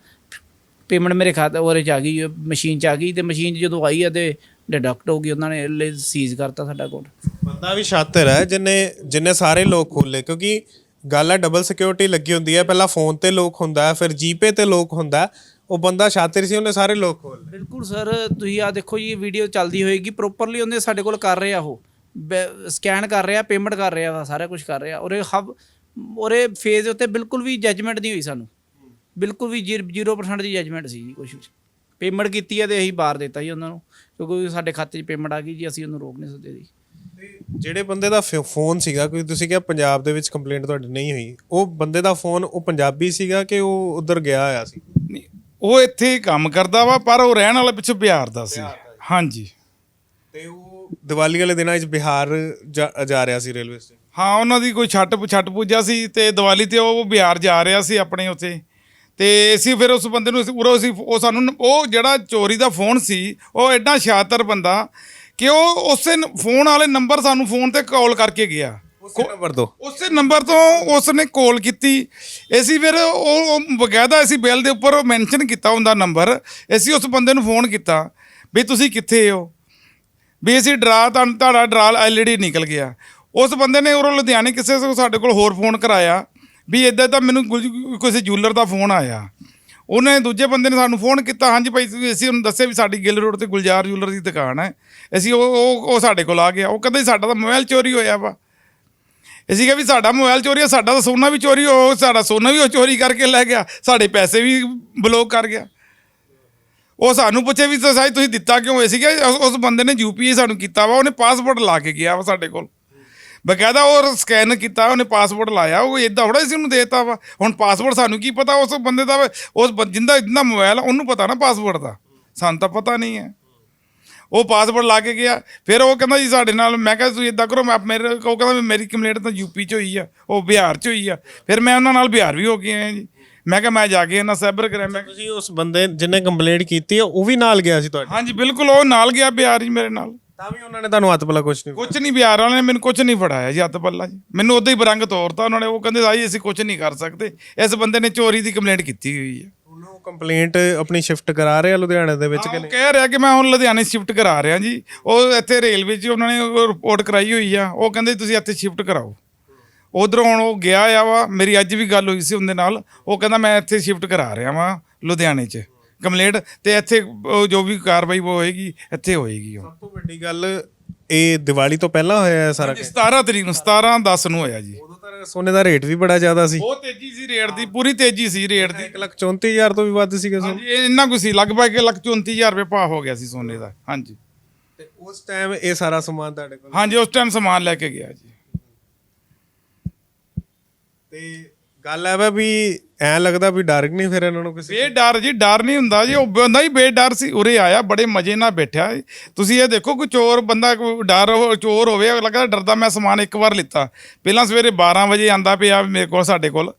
ਪੇਮੈਂਟ ਮੇਰੇ ਖਾਤੇ ਉਹਦੇ ਚ ਆ ਗਈ ਮਸ਼ੀਨ ਚ ਆ ਗਈ ਤੇ ਮਸ਼ੀਨ ਜਦੋਂ ਆਈ ਆ ਤੇ ਡਿਡਕਟ ਹੋ ਗਈ ਉਹਨਾਂ ਨੇ ਸੀਜ਼ ਕਰਤਾ ਸਾਡਾ ਅਕਾਊਂਟ ਬੰਦਾ ਵੀ ਸ਼ਾਤਰ ਹੈ ਜਿਨੇ ਜਿਨੇ ਸਾਰੇ ਲੋਕ ਖੋਲੇ ਕਿਉਂਕਿ ਗੱਲ ਹੈ ਡਬਲ ਸਿਕਿਉਰਿਟੀ ਲੱਗੀ ਹੁੰਦੀ ਹੈ ਪਹਿਲਾਂ ਫੋਨ ਤੇ ਲੋਕ ਹੁੰਦਾ ਹੈ ਫਿਰ ਜੀਪੇ ਤੇ ਲੋਕ ਹੁੰਦਾ ਹੈ। ਉਹ ਬੰਦਾ ਸ਼ਾਤਰ ਸੀ ਉਹਨੇ ਸਾਰੇ ਲੋਕ ਖੋਲ ਲਏ ਬਿਲਕੁਲ ਸਰ ਤੁਸੀਂ ਆ ਦੇਖੋ ਜੀ ਵੀਡੀਓ ਚੱਲਦੀ ਹੋਏਗੀ ਪ੍ਰੋਪਰਲੀ ਉਹਨੇ ਸਾਡੇ ਕੋਲ ਕਰ ਰਿਹਾ ਉਹ। ਸਕੈਨ ਕਰ ਰਿਹਾ ਪੇਮੈਂਟ ਕਰ ਰਿਹਾ ਵਾ ਸਾਰਾ ਕੁਝ ਕਰ ਰਿਹਾ। ਔਰ ਹਬ ਔਰੇ ਫੇਜ਼ ਉੱਤੇ ਬਿਲਕੁਲ ਵੀ ਜੱਜਮੈਂਟ ਨਹੀਂ ਹੋਈ ਸਾਨੂੰ। ਬਿਲਕੁਲ ਵੀ 0% ਦੀ ਜੱਜਮੈਂਟ ਸੀ ਜੀ ਕੁਝ ਪੇਮੈਂਟ ਕੀਤੀ ਹੈ ਤੇ ਅਸੀਂ ਬਾਹਰ ਦਿੱਤਾ ਜੀ ਉਹਨਾਂ ਨੂੰ ਕਿਉਂਕਿ ਸਾਡੇ ਖਾਤੇ 'ਚ ਪੇਮੈਂਟ ਆ ਗਈ ਜੀ ਅਸੀਂ ਉਹਨੂੰ ਰੋਕ ਨਹੀਂ ਸਕਦੇ ਜੀ। ਜਿਹੜੇ ਬੰਦੇ ਦਾ ਫ- ਫੋਨ ਸੀਗਾ ਕੋਈ ਤੁਸੀਂ ਕਿਹਾ ਪੰਜਾਬ ਦੇ ਵਿੱਚ ਕੰਪਲੇਂਟ ਤੁਹਾਡੀ ਨਹੀਂ ਹੋਈ ਉਹ ਬੰਦੇ ਦਾ ਫੋਨ ਉਹ ਪੰਜਾਬੀ ਸੀਗਾ ਕਿ ਉਹ ਉਧਰ ਗਿਆ ਹੋਇਆ ਸੀ? ਨਹੀਂ, ਉਹ ਇੱਥੇ ਹੀ ਕੰਮ ਕਰਦਾ ਵਾ ਪਰ ਉਹ ਰਹਿਣ ਵਾਲਾ ਪਿੱਛੋਂ ਬਿਹਾਰ ਦਾ ਸੀ। ਹਾਂਜੀ। ਤੇ ਉਹ ਦੀਵਾਲੀ ਵਾਲੇ ਦਿਨਾਂ ਵਿੱਚ ਬਿਹਾਰ ਜਾ ਜਾ ਰਿਹਾ ਸੀ ਰੇਲਵੇ ਸਟੇਸ਼ਨ ਹਾਂ ਉਹਨਾਂ ਦੀ ਕੋਈ ਛੱਟ ਛੱਟ ਪੂਜਾ ਸੀ ਤੇ ਦੀਵਾਲੀ ਤੇ ਉਹ ਬਿਹਾਰ ਜਾ ਰਿਹਾ ਸੀ ਆਪਣੇ ਉੱਥੇ। ਤੇ ਅਸੀਂ ਫਿਰ ਉਸ ਬੰਦੇ ਨੂੰ ਅਸੀਂ- ਉਰੋਂ ਅਸੀਂ ਉਹ ਸਾਨੂੰ ਨ- ਉਹ ਜਿਹੜਾ ਚੋਰੀ ਦਾ ਫੋਨ ਸੀ ਉਹ ਐਡਾ ਸ਼ਾਤਰ ਬੰਦਾ ਕਿ ਉਹ ਉਸੇ ਨ- ਫੋਨ ਵਾਲੇ ਨੰਬਰ ਸਾਨੂੰ ਫੋਨ ਤੇ ਕਾਲ ਕਰਕੇ ਗਿਆ। ਉਸੇ ਨੰਬਰ ਤੋਂ? ਉਸੇ ਨੰਬਰ ਤੋਂ ਉਸਨੇ ਕਾਲ ਕੀਤੀ। ਅਸੀਂ ਫਿਰ ਉਹ ਉਹ ਬਕਾਇਦਾ ਅਸੀਂ ਬਿੱਲ ਦੇ ਉੱਪਰ ਮੈਂਸ਼ਨ ਕੀਤਾ ਹੁੰਦਾ ਨੰਬਰ। ਅਸੀਂ ਉਸ ਬੰਦੇ ਨੂੰ ਫੋਨ ਕੀਤਾ ਵੀ ਤੁਸੀਂ ਕਿੱਥੇ ਹੋ? ਵੀ ਅਸੀਂ ਡਰਾ ਤੁਹਾਨੂੰ ਤੁਹਾਡਾ ਡਰਾ ਐਲਈਡੀ ਨਿਕਲ ਗਿਆ। ਉਸ ਬੰਦੇ ਨੇ ਉਰੋਂ ਲੁਧਿਆਣੇ ਕਿਸੇ ਤੋਂ ਸਾਡੇ ਕੋਲ ਹੋਰ ਫੋਨ ਕਰਾਇਆ ਵੀ ਇਦਾਂ ਤਾਂ ਮੈਨੂੰ ਗੁਲ- ਕਿਸੇ ਜੂਲਰ ਦਾ ਫੋਨ ਆਇਆ। ਉਹਨੇ ਦੂਜੇ ਬੰਦੇ ਨੇ ਸਾਨੂੰ ਫੋਨ ਕੀਤਾ, ਹਾਂਜੀ ਭਾਈ ਅਸੀਂ ਉਹਨੂੰ ਦੱਸਿਆ ਵੀ ਸਾਡੀ ਗਿੱਲ ਰੋਡ ਤੇ ਗੁਲਜ਼ਾਰ ਜੂਲਰ ਦੀ ਦੁਕਾਨ ਹੈ। ਅਸੀਂ ਉਹ ਉਹ ਸਾਡੇ ਕੋਲ ਆ ਗਿਆ। ਉਹ ਕਹਿੰਦਾ ਜੀ ਸਾਡਾ ਤਾਂ ਮੋਬਾਈਲ ਚੋਰੀ ਹੋਇਆ ਵਾ। ਅਸੀਂ ਕਿਹਾ ਵੀ ਸਾਡਾ ਮੋਬਾਈਲ ਚੋਰੀ ਹੈ ਸਾਡਾ ਤਾਂ ਸੋਨਾ ਵੀ ਚੋਰੀ ਹੋ ਸਾਡਾ ਸੋਨਾ ਵੀ ਉਹ ਚੋਰੀ ਕਰਕੇ ਲੈ ਗਿਆ। ਸਾਡੇ ਪੈਸੇ ਵੀ ਬਲੌਕ ਕਰ ਗਿਆ। ਉਹ ਸਾਨੂੰ ਪੁੱਛੇ ਵੀ ਸਾਈ ਤੁਸੀਂ ਦਿੱਤਾ ਕਿਉਂ ਹੋਇਆ ਸੀਗਾ? ਉਸ- ਬੰਦੇ ਨੇ ਯੂਪੀਆਈ ਸਾਨੂੰ ਕੀਤਾ ਵਾ ਉਹਨੇ ਪਾਸਪੋਰਟ ਲਾ ਕੇ ਗਿਆ ਵਾ ਸਾਡੇ ਕੋਲ। ਬਕਾਇਦਾ ਉਹ ਸਕੈਨ ਕੀਤਾ ਉਹਨੇ ਪਾਸਪੋਰਟ ਲਾਇਆ ਉਹ ਇਦਾਂ ਥੋੜਾ ਸੀ ਉਹਨੂੰ ਦੇਤਾ ਵਾ। ਹੁਣ ਪਾਸਪੋਰਟ ਸਾਨੂੰ ਕੀ ਪਤਾ ਉਸ ਬੰਦੇ ਦਾ ਉਸ ਬੰ- ਜਿੰਦਾ ਜਿੰਦਾ ਮੋਬਾਈਲ ਆ, ਉਹਨੂੰ ਪਤਾ ਨਾ ਪਾਸਪੋਰਟ ਦਾ। ਸਾਨੂੰ ਤਾਂ ਪਤਾ ਨਹੀਂ ਹੈ। ਉਹ ਪਾਸਪੋਰਟ ਲਾ ਕੇ ਗਿਆ ਫਿਰ ਉਹ ਕਹਿੰਦਾ ਜੀ ਸਾਡੇ ਨਾਲ ਮੈਂ ਕਿਹਾ ਤੁਸੀਂ ਇਦਾਂ ਕਰੋ ਮੈਂ ਮੇਰੇ ਉਹ ਕਹਿੰਦਾ ਵੀ ਮੇਰੀ ਕੰਪਲੇਂਟ ਤਾਂ ਯੂਪੀ ਚ ਹੋਈ ਆ ਉਹ ਬਿਹਾਰ ਚ ਹੋਈ ਆ। ਫਿਰ ਮੈਂ ਉਹਨਾਂ ਨਾਲ ਬਿਹਾਰ ਵੀ ਹੋ ਕੇ ਆਇਆ ਜੀ। ਮੈਂ ਕਿਹਾ ਮੈਂ ਜਾ ਕੇ ਇਹਨਾਂ ਸਾਈਬਰ ਕਰਾਇਆ ਮੈਂ ਤੁਸੀਂ ਉਸ ਬੰਦੇ ਜਿਹਨੇ ਕੰਪਲੇਂਟ ਕੀਤੀ ਹੈ ਉਹ ਵੀ ਨਾਲ ਗਿਆ ਸੀ ਤੁਹਾਡੇ? ਹਾਂਜੀ ਬਿਲਕੁਲ ਉਹ ਨਾਲ ਗਿਆ ਬਿਹਾਰ ਜੀ ਮੇਰੇ ਨਾਲ। ਤਾਂ ਵੀ ਉਹਨਾਂ ਨੇ ਤੁਹਾਨੂੰ ਹੱਥ ਪਲਾ ਕੁਝ ਨਹੀਂ ਕੁਝ ਨਹੀਂ ਬਿਹਾਰ ਵਾਲਿਆਂ ਨੇ ਮੈਨੂੰ ਕੁਝ ਨਹੀਂ ਫੜਾਇਆ ਜੀ ਹੱਥ ਪੱਲਾ ਜੀ। ਮੈਨੂੰ ਉਦਾਂ ਹੀ ਬਰੰਗ ਤੋਰਤਾ ਉਹਨਾਂ ਨੇ ਉਹ ਕਹਿੰਦੇ ਆਈ ਅਸੀਂ ਕੁਝ ਨਹੀਂ ਕਰ ਸਕਦੇ। ਇਸ ਬੰਦੇ ਨੇ ਚੋਰੀ ਦੀ ਕੰਪਲੇਂਟ ਕੀਤੀ ਹੋਈ ਹੈ। ਉਹਨੂੰ ਕੰਪਲੇਂਟ ਆਪਣੀ ਸ਼ਿਫਟ ਕਰਾ ਰਹੇ ਆ ਲੁਧਿਆਣੇ ਦੇ ਵਿੱਚ ਕਿ ਉਹ ਨਹੀਂ? ਕਹਿ ਰਿਹਾ ਕਿ ਮੈਂ ਹੁਣ ਲੁਧਿਆਣੇ ਸ਼ਿਫਟ ਕਰਾ ਰਿਹਾ ਜੀ। ਉਹ ਇੱਥੇ ਰੇਲਵੇ 'ਚ ਉਹਨਾਂ ਨੇ ਰਿਪੋਰਟ ਕਰਾਈ ਹੋਈ ਆ। ਉਹ ਕਹਿੰਦੇ ਤੁਸੀਂ ਇੱਥੇ ਸ਼ਿਫਟ ਕਰਾਓ। ਉਧਰੋਂ ਹੁਣ ਉਹ ਗਿਆ ਆ ਵਾ ਮੇਰੀ ਅੱਜ ਵੀ ਗੱਲ ਹੋਈ ਸੀ ਉਹਦੇ ਨਾਲ ਉਹ ਕਹਿੰਦਾ ਮੈਂ ਇੱਥੇ ਸ਼ਿਫਟ ਕਰਾ ਰਿਹਾ ਵਾਂ ਲੁਧਿਆਣੇ 'ਚ ਕੰਪਲੇਂਟ ਤੇ ਇੱਥੇ ਉਹ ਜੋ ਵੀ ਕਾਰਵਾਈ ਹੋਏਗੀ ਇੱਥੇ ਹੋਏਗੀ ਉਹ। ਸਭ ਤੋਂ ਵੱਡੀ ਗੱਲ ਇਹ ਦੀਵਾਲੀ ਤੋਂ ਪਹਿਲਾਂ ਹੋਇਆ ਹੈ ਸਾਰਾ 17 ਤਰੀਕ ਨੂੰ 17 10 ਨੂੰ ਹੋਇਆ ਜੀ। ਉਦੋਂ ਤਾਂ ਸੋਨੇ ਦਾ ਰੇਟ ਵੀ ਬੜਾ ਜ਼ਿਆਦਾ ਸੀ। ਬਹੁਤ ਤੇਜ਼ੀ ਸੀ ਰੇਟ ਦੀ ਪੂਰੀ ਤੇਜ਼ੀ ਸੀ ਰੇਟ ਦੀ। 134000 ਤੋਂ ਵੀ ਵੱਧ ਸੀਗਾ ਸੋਨਾ ਹਾਂਜੀ ਇਹ ਇੰਨਾ ਕੁ ਸੀ ਲਗਭਗ ਇੱਕ ਲੱਖ 34000 ਰੁਪਏ ਭਾਅ ਹੋ ਗਿਆ ਸੀ ਸੋਨੇ ਦਾ ਹਾਂਜੀ। ਤੇ ਉਸ ਟਾਈਮ ਇਹ ਸਾਰਾ ਸਮਾਨ ਤੁਹਾਡੇ ਕੋਲ? ਹਾਂਜੀ ਉਸ ਟਾਈਮ ਸਮਾਨ ਲੈ ਕੇ ਗਿਆ ਜੀ। ਤੇ ਗੱਲ ਹੈ ਵਾ ਵੀ ਐ ਲੱਗਦਾ ਵੀ ਡਰ ਨਹੀਂ ਫਿਰ ਇਹਨਾਂ ਨੂੰ ਕਿਸੇ ਬੇਡਰ ਜੀ ਡਰ ਨਹੀਂ ਹੁੰਦਾ ਜੀ। ਉਹ ਬੰਦਾ ਹੀ ਬੇਡਰ ਸੀ ਉਰੇ ਆਇਆ ਬੜੇ ਮਜ਼ੇ ਨਾਲ ਬੈਠਾ ਤੁਸੀਂ ਇਹ ਦੇਖੋ ਕੋਈ ਚੋਰ ਬੰਦਾ ਕੋਈ ਡਰ ਹੋ- ਚੋਰ ਹੋਵੇ ਲੱਗਦਾ ਡਰਦਾ ਮੈਂ ਸਮਾਨ ਇੱਕ ਵਾਰ ਲਿੱਤਾ। ਪਹਿਲਾਂ ਸਵੇਰੇ 12 ਵਜੇ ਆਂਦਾ ਪਿਆ ਮੇਰੇ ਕੋਲ ਸਾਡੇ ਕੋਲ।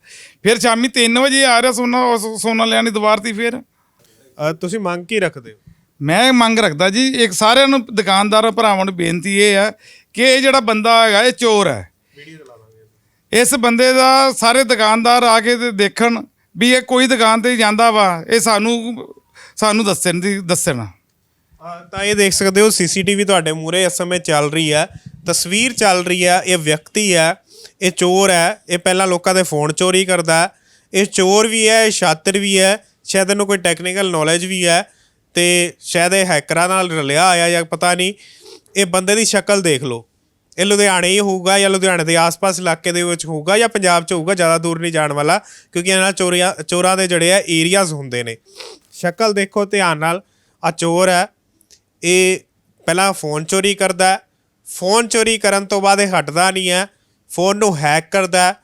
ਫਿਰ ਸ਼ਾਮੀ 3 ਵਜੇ ਆ ਰਿਹਾ ਸੋਨਾ ਉਹ ਸੋਨਾ ਲੈਣ ਦੀ ਦੁਬਾਰ ਤੀ ਫਿਰ। ਅ, ਤੁਸੀਂ ਮੰਗ ਕੀ ਰੱਖਦੇ ਹੋ? ਮੈਂ ਮੰਗ ਰੱਖਦਾ ਜੀ ਇੱਕ ਸਾਰਿਆਂ ਨੂੰ ਦੁਕਾਨਦਾਰ ਭਰਾਵਾਂ ਨੂੰ ਬੇਨਤੀ ਇਹ ਹੈ ਕਿ ਇਹ ਜਿਹੜਾ ਬੰਦਾ ਹੈਗਾ ਇਹ ਚੋਰ ਹੈ। ਇਸ ਬੰਦੇ ਦਾ ਸਾਰੇ ਦੁਕਾਨਦਾਰ ਆ ਕੇ ਤੇ ਦੇਖਣ ਵੀ ਇਹ ਕੋਈ ਦੁਕਾਨ ਤੇ ਜਾਂਦਾ ਵਾ, ਇਹ ਸਾਨੂੰ ਸਾਨੂੰ ਦੱਸਣ ਦੀ, ਦੱਸਣ। ਤਾਂ ਇਹ ਦੇਖ ਸਕਦੇ ਹੋ, ਸੀਸੀਟੀਵੀ ਤੁਹਾਡੇ ਮੂਰੇ ਇਸ ਸਮੇਂ ਚੱਲ ਰਹੀ ਹੈ। ਤਸਵੀਰ ਚੱਲ ਰਹੀ ਹੈ, ਇਹ ਵਿਅਕਤੀ ਹੈ, ਇਹ ਚੋਰ ਹੈ, ਇਹ ਪਹਿਲਾਂ ਲੋਕਾਂ ਦੇ ਫੋਨ ਚੋਰੀ ਕਰਦਾ ਇਹ ਚੋਰ ਵੀ ਹੈ, ਇਹ ਛਾਤਰ ਵੀ ਹੈ, ਸ਼ਾਇਦ ਇਹਨੂੰ ਕੋਈ ਟੈਕਨੀਕਲ ਨੌਲੇਜ ਵੀ ਹੈ ਤੇ ਸ਼ਾਇਦ ਇਹ ਹੈਕਰਾਂ ਨਾਲ ਰਲਿਆ ਆਇਆ ਜਾਂ ਪਤਾ ਨਹੀਂ। ਇਹ ਬੰਦੇ ਦੀ ਸ਼ਕਲ ਦੇਖ ਲਓ। ਇਹ ਲੁਧਿਆਣੇ ਹੀ ਹੋਊਗਾ ਜਾਂ ਲੁਧਿਆਣੇ ਦੇ ਆਸ-ਪਾਸ ਇਲਾਕੇ ਦੇ ਵਿੱਚ ਹੋਊਗਾ ਜਾਂ ਪੰਜਾਬ 'ਚ ਹੋਊਗਾ, ਜ਼ਿਆਦਾ ਦੂਰ ਨਹੀਂ ਜਾਣ ਵਾਲਾ, ਕਿਉਂਕਿ ਇਹਨਾਂ ਚੋਰੀਆਂ, ਚੋਰਾਂ ਦੇ ਜਿਹੜੇ ਆ ਏਰੀਆਜ਼ ਹੁੰਦੇ ਨੇ। ਸ਼ਕਲ ਦੇਖੋ ਧਿਆਨ ਨਾਲ ਆ ਚੋਰ ਹੈ, ਇਹ ਪਹਿਲਾਂ ਫੋਨ ਚੋਰੀ ਕਰਦਾ ਹੈ। ਫੋਨ ਚੋਰੀ ਕਰਨ ਤੋਂ ਬਾਅਦ ਇਹ ਹਟਦਾ ਨਹੀਂ ਹੈ। ਫੋਨ ਨੂੰ ਹੈਕ ਕਰਦਾ ਹੈ।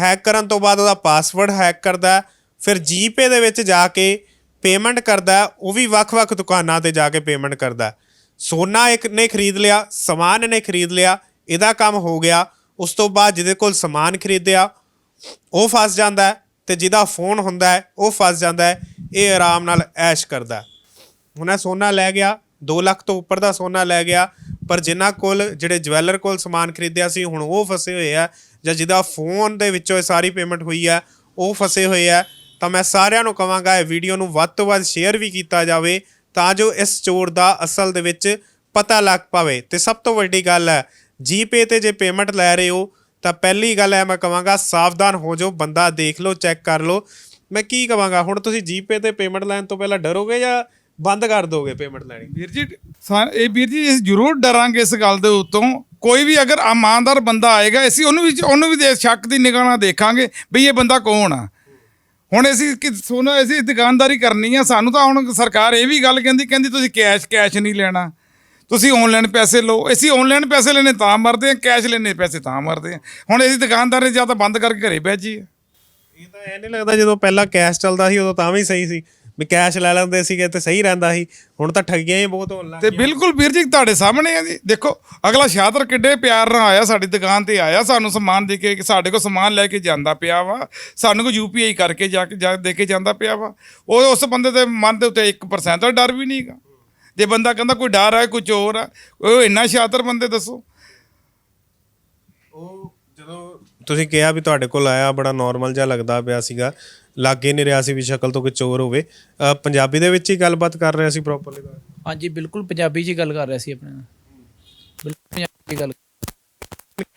ਹੈਕ ਕਰਨ ਤੋਂ ਬਾਅਦ ਉਹਦਾ ਪਾਸਵਰਡ ਹੈਕ ਕਰਦਾ ਹੈ। ਫਿਰ ਜੀਪੇ ਦੇ ਵਿੱਚ ਜਾ ਕੇ ਪੇਮੈਂਟ ਕਰਦਾ ਉਹ ਵੀ ਵੱਖ-ਵੱਖ ਦੁਕਾਨਾਂ ਤੇ ਜਾ ਕੇ ਪੇਮੈਂਟ ਕਰਦਾ ਸੋਨਾ ਇੱਕ ਨੇ ਖਰੀਦ ਲਿਆ, ਸਮਾਨ ਇਹਨੇ ਖਰੀਦ ਲਿਆ ਇਹਦਾ ਕੰਮ ਹੋ ਗਿਆ, ਉਸ ਤੋਂ ਬਾਅਦ ਜਿਹਦੇ ਕੋਲ ਸਮਾਨ ਖਰੀਦਿਆ, ਉਹ ਫਸ ਜਾਂਦਾ ਹੈ ਤੇ ਜਿਹਦਾ ਫੋਨ ਹੁੰਦਾ ਹੈ, ਉਹ ਫਸ ਜਾਂਦਾ ਹੈ, ਇਹ ਆਰਾਮ ਨਾਲ ਐਸ਼ ਕਰਦਾ ਹੁਣ ਇਹ ਸੋਨਾ ਲੈ ਗਿਆ 2 ਲੱਖ ਤੋਂ ਉੱਪਰ ਦਾ ਸੋਨਾ ਲੈ ਗਿਆ, ਪਰ ਜਿਨ੍ਹਾਂ ਕੋਲ, ਜਿਹੜੇ ਜਵੈਲਰ ਕੋਲ ਸਮਾਨ ਖਰੀਦਿਆ ਸੀ, ਹੁਣ ਉਹ ਫਸੇ ਹੋਏ ਆ, ਜਾਂ ਜਿਹਦਾ ਫੋਨ ਦੇ ਵਿੱਚੋਂ ਇਹ ਸਾਰੀ ਪੇਮੈਂਟ ਹੋਈ ਆ, ਉਹ ਫਸੇ ਹੋਏ ਆ। ਤਾਂ ਮੈਂ ਸਾਰਿਆਂ ਨੂੰ ਕਹਾਂਗਾ ਇਹ ਵੀਡੀਓ ਨੂੰ ਵੱਧ ਤੋਂ ਵੱਧ ਸ਼ੇਅਰ ਵੀ ਕੀਤਾ ਜਾਵੇ, ਤਾਂ ਜੋ ਇਸ ਚੋਰ ਦਾ ਅਸਲ ਦੇ ਵਿੱਚ ਪਤਾ ਲੱਗ ਪਾਵੇ। ਤੇ ਸਭ ਤੋਂ ਵੱਡੀ ਗੱਲ ਹੈ ਜੀਪੇ ਤੇ ਜੇ ਪੇਮੈਂਟ ਲੈ ਰਹੇ ਹੋ, ਤਾਂ ਪਹਿਲੀ ਗੱਲ ਹੈ ਮੈਂ ਕਹਾਂਗਾ ਸਾਵਧਾਨ ਹੋ ਜਾਓ, ਬੰਦਾ ਦੇਖ ਲਓ, ਚੈੱਕ ਕਰ ਲਓ। ਮੈਂ ਕੀ ਕਹਾਂਗਾ ਹੁਣ ਤੁਸੀਂ ਜੀਪੇ ਤੇ ਪੇਮੈਂਟ ਲੈਣ ਤੋਂ ਪਹਿਲਾਂ ਡਰੋਗੇ ਜਾਂ ਬੰਦ ਕਰ ਦੋਗੇ ਪੇਮੈਂਟ ਲੈਣੀ? ਵੀਰ ਜੀ, ਸਾ- ਇਹ ਵੀਰ ਜੀ, ਅਸੀਂ ਜ਼ਰੂਰ ਡਰਾਂਗੇ ਇਸ ਗੱਲ ਦੇ ਉੱਤੋਂ। ਕੋਈ ਵੀ ਅਗਰ ਇਮਾਨਦਾਰ ਬੰਦਾ ਆਏਗਾ, ਅਸੀਂ ਉਹਨੂੰ ਵੀ ਉਹਨੂੰ ਵੀ ਦੇ ਸ਼ੱਕ ਦੀ ਨਿਗਾਹ ਨਾਲ ਦੇਖਾਂਗੇ ਵੀ ਇਹ ਬੰਦਾ ਕੌਣ ਆ। ਹੁਣ ਅਸੀਂ ਕਿ ਸੋਨਾ ਅਸੀਂ ਦੁਕਾਨਦਾਰੀ ਕਰਨੀ ਆ, ਸਾਨੂੰ ਤਾਂ ਹੁਣ ਸਰਕਾਰ ਇਹ ਵੀ ਗੱਲ ਕਹਿੰਦੀ ਕਹਿੰਦੀ ਤੁਸੀਂ ਕੈਸ਼ ਕੈਸ਼ ਨਹੀਂ ਲੈਣਾ। ਤੁਸੀਂ ਆਨਲਾਈਨ ਪੈਸੇ ਲਓ। ਅਸੀਂ ਆਨਲਾਈਨ ਪੈਸੇ ਲੈਣੇ ਤਾਂ ਮਰਦੇ ਆ ਕੈਸ਼ ਲੈਣੇ ਪੈਸੇ ਤਾਂ ਮਰਦੇ ਆ ਹੁਣ ਅਸੀਂ ਦੁਕਾਨਦਾਰੀ ਜਾਂ ਤਾਂ ਬੰਦ ਕਰਕੇ ਘਰੇ ਬਹਿ ਜਾਈਏ। ਇਹ ਤਾਂ ਐ ਨਹੀਂ ਲੱਗਦਾ ਜਦੋਂ ਪਹਿਲਾਂ ਕੈਸ਼ ਚੱਲਦਾ ਸੀ ਉਦੋਂ ਤਾਂ ਵੀ ਸਹੀ ਸੀ। ਵੀ ਕੈਸ਼ ਲੈ ਲੈਂਦੇ ਸੀਗੇ ਤੇ ਸਹੀ ਰਹਿੰਦਾ ਸੀ। ਹੁਣ ਤਾਂ ਠੱਗੀਆਂ ਹੀ ਬਹੁਤ ਹੋਣ ਲੱਗ ਤੇ ਬਿਲਕੁਲ ਵੀਰ ਜੀ ਤੁਹਾਡੇ ਸਾਹਮਣੇ ਆ ਜੀ। ਦੇਖੋ ਅਗਲਾ ਸ਼ਾਦਰ ਕਿੱਡੇ ਪਿਆਰ ਨਾਲ ਆਇਆ ਸਾਡੀ ਦੁਕਾਨ ਤੇ ਆਇਆ ਸਾਨੂੰ ਸਮਾਨ ਦੇ ਕੇ ਸਾਡੇ ਕੋਲ ਸਮਾਨ ਲੈ ਕੇ ਜਾਂਦਾ ਪਿਆ ਵਾ। ਸਾਨੂੰ ਕੋ ਯੂਪੀਆਈ ਕਰਕੇ ਜਾ ਕੇ ਦੇ ਕੇ ਜਾਂਦਾ ਪਿਆ ਵਾ। ਉਹ ਉਸ ਬੰਦੇ ਦੇ ਮਨ ਦੇ ਉੱਤੇ 1% ਦਾ ਡਰ ਵੀ ਨਹੀਂਗਾ ਜੇ ਬੰਦਾ ਕਹਿੰਦਾ ਕੋਈ ਡਰ ਹੈ ਕੋਈ ਚੋਰ ਆ ਉਹ ਇੰਨਾ ਸ਼ਾਤਰ ਬੰਦੇ ਦੱਸੋ। ਉਹ ਜਦੋਂ ਤੁਸੀਂ ਕਿਹਾ ਵੀ ਤੁਹਾਡੇ ਕੋਲ ਆਇਆ ਬੜਾ ਨਾਰਮਲ ਜਿਹਾ ਲੱਗਦਾ ਪਿਆ ਸੀਗਾ। ਲੱਗੇ ਨਹੀਂ ਰਿਹਾ ਸੀ ਵੀ ਸ਼ਕਲ ਤੋਂ ਕੋਈ ਚੋਰ ਹੋਵੇ। ਪੰਜਾਬੀ ਦੇ ਵਿੱਚ ਹੀ ਗੱਲਬਾਤ ਕਰ ਰਿਹਾ ਸੀ ਪ੍ਰੋਪਰਲੀ ਹਾਂਜੀ ਬਿਲਕੁਲ ਪੰਜਾਬੀ 'ਚ ਹੀ ਗੱਲ ਕਰ ਰਿਹਾ ਸੀ ਆਪਣੇ ਨਾਲ। ਬਿਲਕੁਲ ਪੰਜਾਬੀ 'ਚ ਗੱਲ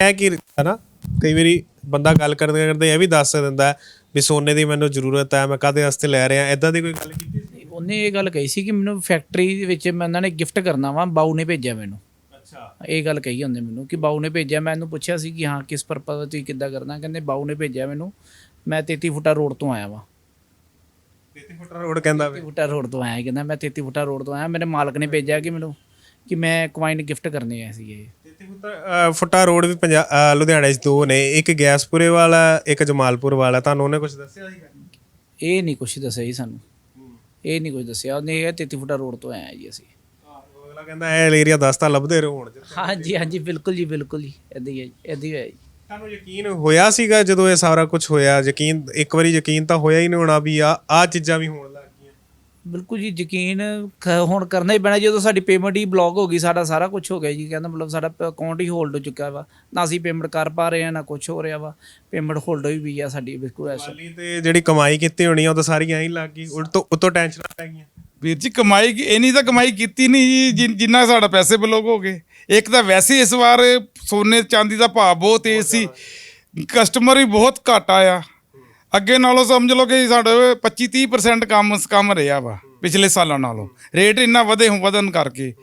ਹੈ ਕਿ ਹਨਾ ਕਈ ਵਾਰੀ ਬੰਦਾ ਗੱਲ ਕਰਦੇ ਕਰਦੇ ਇਹ ਵੀ ਦੱਸ ਦਿੰਦਾ ਹੈ ਵੀ ਸੋਨੇ ਦੀ ਮੈਨੂੰ ਜ਼ਰੂਰਤ ਹੈ ਮੈਂ ਕਾਦੇ ਵਾਸਤੇ ਲੈ ਰਿਹਾ ਐਦਾਂ ਦੀ ਕੋਈ ਗੱਲ ਕੀਤੀ ਸੀ? ਉਹਨੇ ਇਹ ਗੱਲ ਕਹੀ ਸੀ ਕਿ ਮੈਨੂੰ ਫੈਕਟਰੀ ਦੇ ਵਿੱਚ ਮੈਂ ਉਹਨਾਂ ਨੇ ਗਿਫਟ ਕਰਨਾ ਵਾ ਬਾਊ ਨੇ ਭੇਜਿਆ ਮੈਨੂੰ। ਅੱਛਾ। ਇਹ ਗੱਲ ਕਹੀ ਹੁੰਦੇ ਮੈਨੂੰ ਕਿ ਬਾਊ ਨੇ ਭੇਜਿਆ ਮੈਂ ਇਹਨੂੰ ਪੁੱਛਿਆ ਸੀ ਕਿ ਹਾਂ ਕਿਸ ਪਰਪਸ ਤੁਸੀਂ ਕਿੱਦਾਂ ਕਰਨਾ ਕਹਿੰਦੇ ਬਾਊ ਨੇ ਭੇਜਿਆ ਮੈਨੂੰ ਮੈਂ 33 ਫੁੱਟਾ ਰੋਡ ਤੋਂ ਆਇਆ ਵਾਂ। 33 ਫੁੱਟ ਰੋਡ ਕਹਿੰਦਾ ਵੇ। 33 ਫੁੱਟਾ ਰੋਡ ਤੋਂ ਆਇਆ ਕਹਿੰਦਾ ਮੈਂ 33 ਫੁੱਟਾ ਰੋਡ ਤੋਂ ਆਇਆ ਮੇਰੇ ਮਾਲਕ ਨੇ ਭੇਜਿਆ ਕਿ ਮੈਨੂੰ ਕਿ ਮੈਂ ਕੁਆਇਨ ਗਿਫਟ ਕਰਨੇ ਆ ਸੀ ਇਹ। 33 ਫੁੱਟ ਰੋਡ ਵੀ ਲੁਧਿਆਣੇ 'ਚ ਦੋ ਨੇ ਇੱਕ ਗਿਆਸਪੁਰੇ ਵਾਲਾ ਇੱਕ ਜਮਾਲਪੁਰ ਵਾਲਾ ਤੁਹਾਨੂੰ ਉਹਨੇ ਕੁਝ ਦੱਸਿਆ ਸੀਗਾ? ਇਹ ਨਹੀਂ ਕੁਛ ਦੱਸਿਆ ਜੀ ਸਾਨੂੰ। ਇਹ ਨਹੀਂ ਕੁਝ ਦੱਸਿਆ। ਉਹਨੇ ਇਹ 33 ਫੁੱਟਾ ਰੋਡ ਤੋਂ ਆਇਆ ਜੀ ਅਸੀਂ। ਅਗਲਾ ਕਹਿੰਦਾ ਇਹ ਏਰੀਆ ਦੱਸ ਤਾਂ ਲੱਭਦੇ ਰਹੋ ਹੁਣ ਹਾਂਜੀ ਹਾਂਜੀ ਬਿਲਕੁਲ ਜੀ ਬਿਲਕੁਲ ਜੀ। ਇਦਾਂ ਹੀ ਇਦਾਂ ਹੀ ਜੀ। ਤੁਹਾਨੂੰ ਯਕੀਨ ਹੋਇਆ ਸੀਗਾ ਜਦੋਂ ਇਹ ਸਾਰਾ ਕੁਝ ਹੋਇਆ? ਯਕੀਨ ਇੱਕ ਵਾਰੀ ਯਕੀਨ ਤਾਂ ਹੋਇਆ ਹੀ ਨਹੀਂ ਹੋਣਾ ਵੀ ਆ ਆ ਚੀਜ਼ਾਂ ਵੀ ਹੋਣ ਲੱਗ ਬਿਲਕੁਲ ਜੀ ਯਕੀਨ ਖ- ਹੁਣ ਕਰਨਾ ਹੀ ਪੈਣਾ ਜਦੋਂ ਸਾਡੀ ਪੇਮੈਂਟ ਹੀ ਬਲੌਕ ਹੋ ਗਈ ਸਾਡਾ ਸਾਰਾ ਕੁਝ ਹੋ ਗਿਆ ਜੀ ਕਹਿੰਦਾ ਮਤਲਬ ਸਾਡਾ ਅਕਾਊਂਟ ਹੀ ਹੋਲਡ ਹੋ ਚੁੱਕਾ ਵਾ ਨਾ ਅਸੀਂ ਪੇਮੈਂਟ ਕਰ ਪਾ ਰਹੇ ਹਾਂ ਨਾ ਕੁਝ ਹੋ ਰਿਹਾ ਵਾ ਪੇਮੈਂਟ ਹੋਲਡ ਹੋਈ ਵੀ ਆ ਸਾਡੀ ਬਿਲਕੁਲ ਐਸਾ। ਵਾਲੀ ਤੇ ਜਿਹੜੀ ਕਮਾਈ ਕੀਤੀ ਹੋਣੀ ਆ ਉਹ ਤਾਂ ਸਾਰੀ ਐਂ ਹੀ ਲੱਗ ਗਈ ਉਲਟੋ ਉਤੋਂ ਟੈਨਸ਼ਨਾਂ ਪੈ ਗਈਆਂ। ਵੀਰ ਜੀ ਕਮਾਈ ਕੀ ਇੰਨੀ ਤਾਂ ਕਮਾਈ ਕੀਤੀ ਨਹੀਂ ਜੀ ਜਿਨ- ਜਿੰਨਾ ਸਾਡਾ ਪੈਸੇ ਬਲੋਕ ਹੋ ਗਏ। ਇੱਕ ਤਾਂ ਵੈਸੇ ਹੀ ਇਸ ਵਾਰ ਸੋਨੇ ਚਾਂਦੀ ਦਾ ਭਾਅ ਬਹੁਤ ਤੇਜ਼ ਸੀ ਕਸਟਮਰ ਵੀ ਬਹੁਤ ਘੱਟ ਆਇਆ। ਅੱਗੇ ਨਾਲੋਂ ਸਮਝ ਲਓ ਕਿ ਸਾਡੇ 25 30% ਕੰਮ ਕੰਮ ਰਿਹਾ ਵਾ, ਪਿਛਲੇ ਸਾਲਾਂ ਨਾਲੋਂ। ਰੇਟ ਇੰਨਾ ਵਧੇ ਵਧਨ ਕਰਕੇ।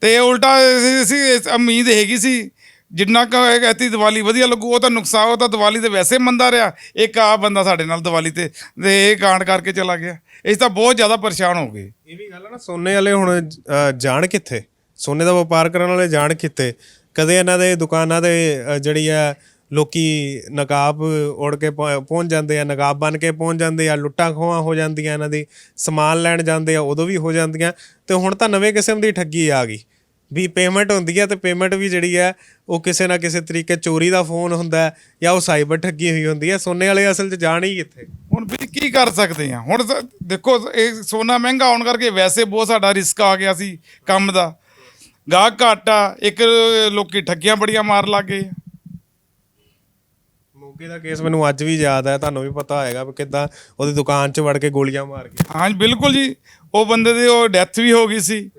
ਤੇ ਉਲਟਾ ਅਸੀਂ- ਉਮੀਦ ਹੈਗੀ ਸੀ, ਜਿੰਨਾ ਕੁ ਐਤੀ ਦੀਵਾਲੀ ਵਧੀਆ ਲੱਗੂ, ਉਹ ਤਾਂ ਨੁਕਸਾਨ, ਉਹ ਤਾਂ ਦੀਵਾਲੀ ਤੇ ਵੈਸੇ ਮੰਦਾ ਰਿਹਾ। ਇੱਕ ਆ ਬੰਦਾ ਸਾਡੇ ਨਾਲ ਦੀਵਾਲੀ ਤੇ ਤੇ ਇਹ ਕਾਂਡ ਕਰਕੇ ਚਲਾ ਗਿਆ। ਇਸ ਤਾਂ ਬਹੁਤ ਜ਼ਿਆਦਾ ਪਰੇਸ਼ਾਨ ਹੋ ਗਏ। ਇਹ ਵੀ ਗੱਲ ਹੈ ਨਾ, ਸੋਨੇ ਵਾਲੇ ਹੁਣ ਜਾਣ ਕਿੱਥੇ? ਸੋਨੇ ਦਾ ਵਪਾਰ ਕਰਨ ਵਾਲੇ ਜਾਣ ਕਿੱਥੇ? ਕਦੇ ਇਹਨਾਂ ਦੇ ਦੁਕਾਨਾਂ ਦੇ ਜਿਹੜੀ ਆ ਲੋਕੀ ਨਕਾਬ ਉੜ ਕੇ ਪਹੁੰਚ ਜਾਂਦੇ ਆ, ਨਕਾਬ ਬਣ ਕੇ ਪਹੁੰਚ ਜਾਂਦੇ ਆ, ਲੁੱਟਾਂ ਖੋਹਾਂ ਹੋ ਜਾਂਦੀਆਂ ਇਹਨਾਂ ਦੀ, ਸਮਾਨ ਲੈਣ ਜਾਂਦੇ ਆ, ਉਦੋਂ ਵੀ ਹੋ ਜਾਂਦੀਆਂ। ਤੇ ਹੁਣ ਤਾਂ ਨਵੇਂ ਕਿਸਮ ਦੀ ਠੱਗੀ ਆ ਗਈ। ਵੀ ਪੇਮੈਂਟ ਹੁੰਦੀ ਹੈ ਤੇ ਪੇਮੈਂਟ ਵੀ ਜਿਹੜੀ ਹੈ ਉਹ ਕਿਸੇ ਨਾ ਕਿਸੇ ਤਰੀਕੇ ਚੋਰੀ ਦਾ ਫੋਨ ਹੁੰਦਾ ਜਾਂ ਉਹ ਸਾਈਬਰ ਠੱਗੀ ਹੋਈ ਹੁੰਦੀ ਹੈ ਸੋਨੇ ਵਾਲੇ ਅਸਲ 'ਚ ਜਾਣ ਹੀ ਕਿੱਥੇ? ਹੁਣ ਵੀ ਕੀ ਕਰ ਸਕਦੇ ਆ? ਹੁਣ ਦੇਖੋ, ਇਹ ਸੋਨਾ ਮਹਿੰਗਾ ਹੋਣ ਕਰਕੇ ਵੈਸੇ ਬਹੁਤ ਸਾਡਾ ਰਿਸਕ ਆ ਗਿਆ ਸੀ ਕੰਮ ਦਾ। ਗਾਹਕ ਘੱਟ ਆ ਇੱਕ ਲੋਕੀ ਠੱਗੀਆਂ ਬੜੀਆਂ ਮਾਰ ਲੱਗੇ ਮੋਗੇ ਦਾ ਕੇਸ ਮੈਨੂੰ ਅੱਜ ਵੀ ਯਾਦ ਹੈ, ਤੁਹਾਨੂੰ ਵੀ ਪਤਾ ਹੋਏਗਾ ਵੀ ਕਿੱਦਾਂ ਉਹਦੀ ਦੁਕਾਨ 'ਚ ਵੜ ਕੇ ਗੋਲੀਆਂ ਮਾਰ ਕੇ। ਹਾਂਜੀ ਬਿਲਕੁਲ ਜੀ। ਉਹ ਬੰਦੇ ਦੀ ਉਹ ਡੈਥ ਵੀ ਹੋ ਗਈ ਸੀ।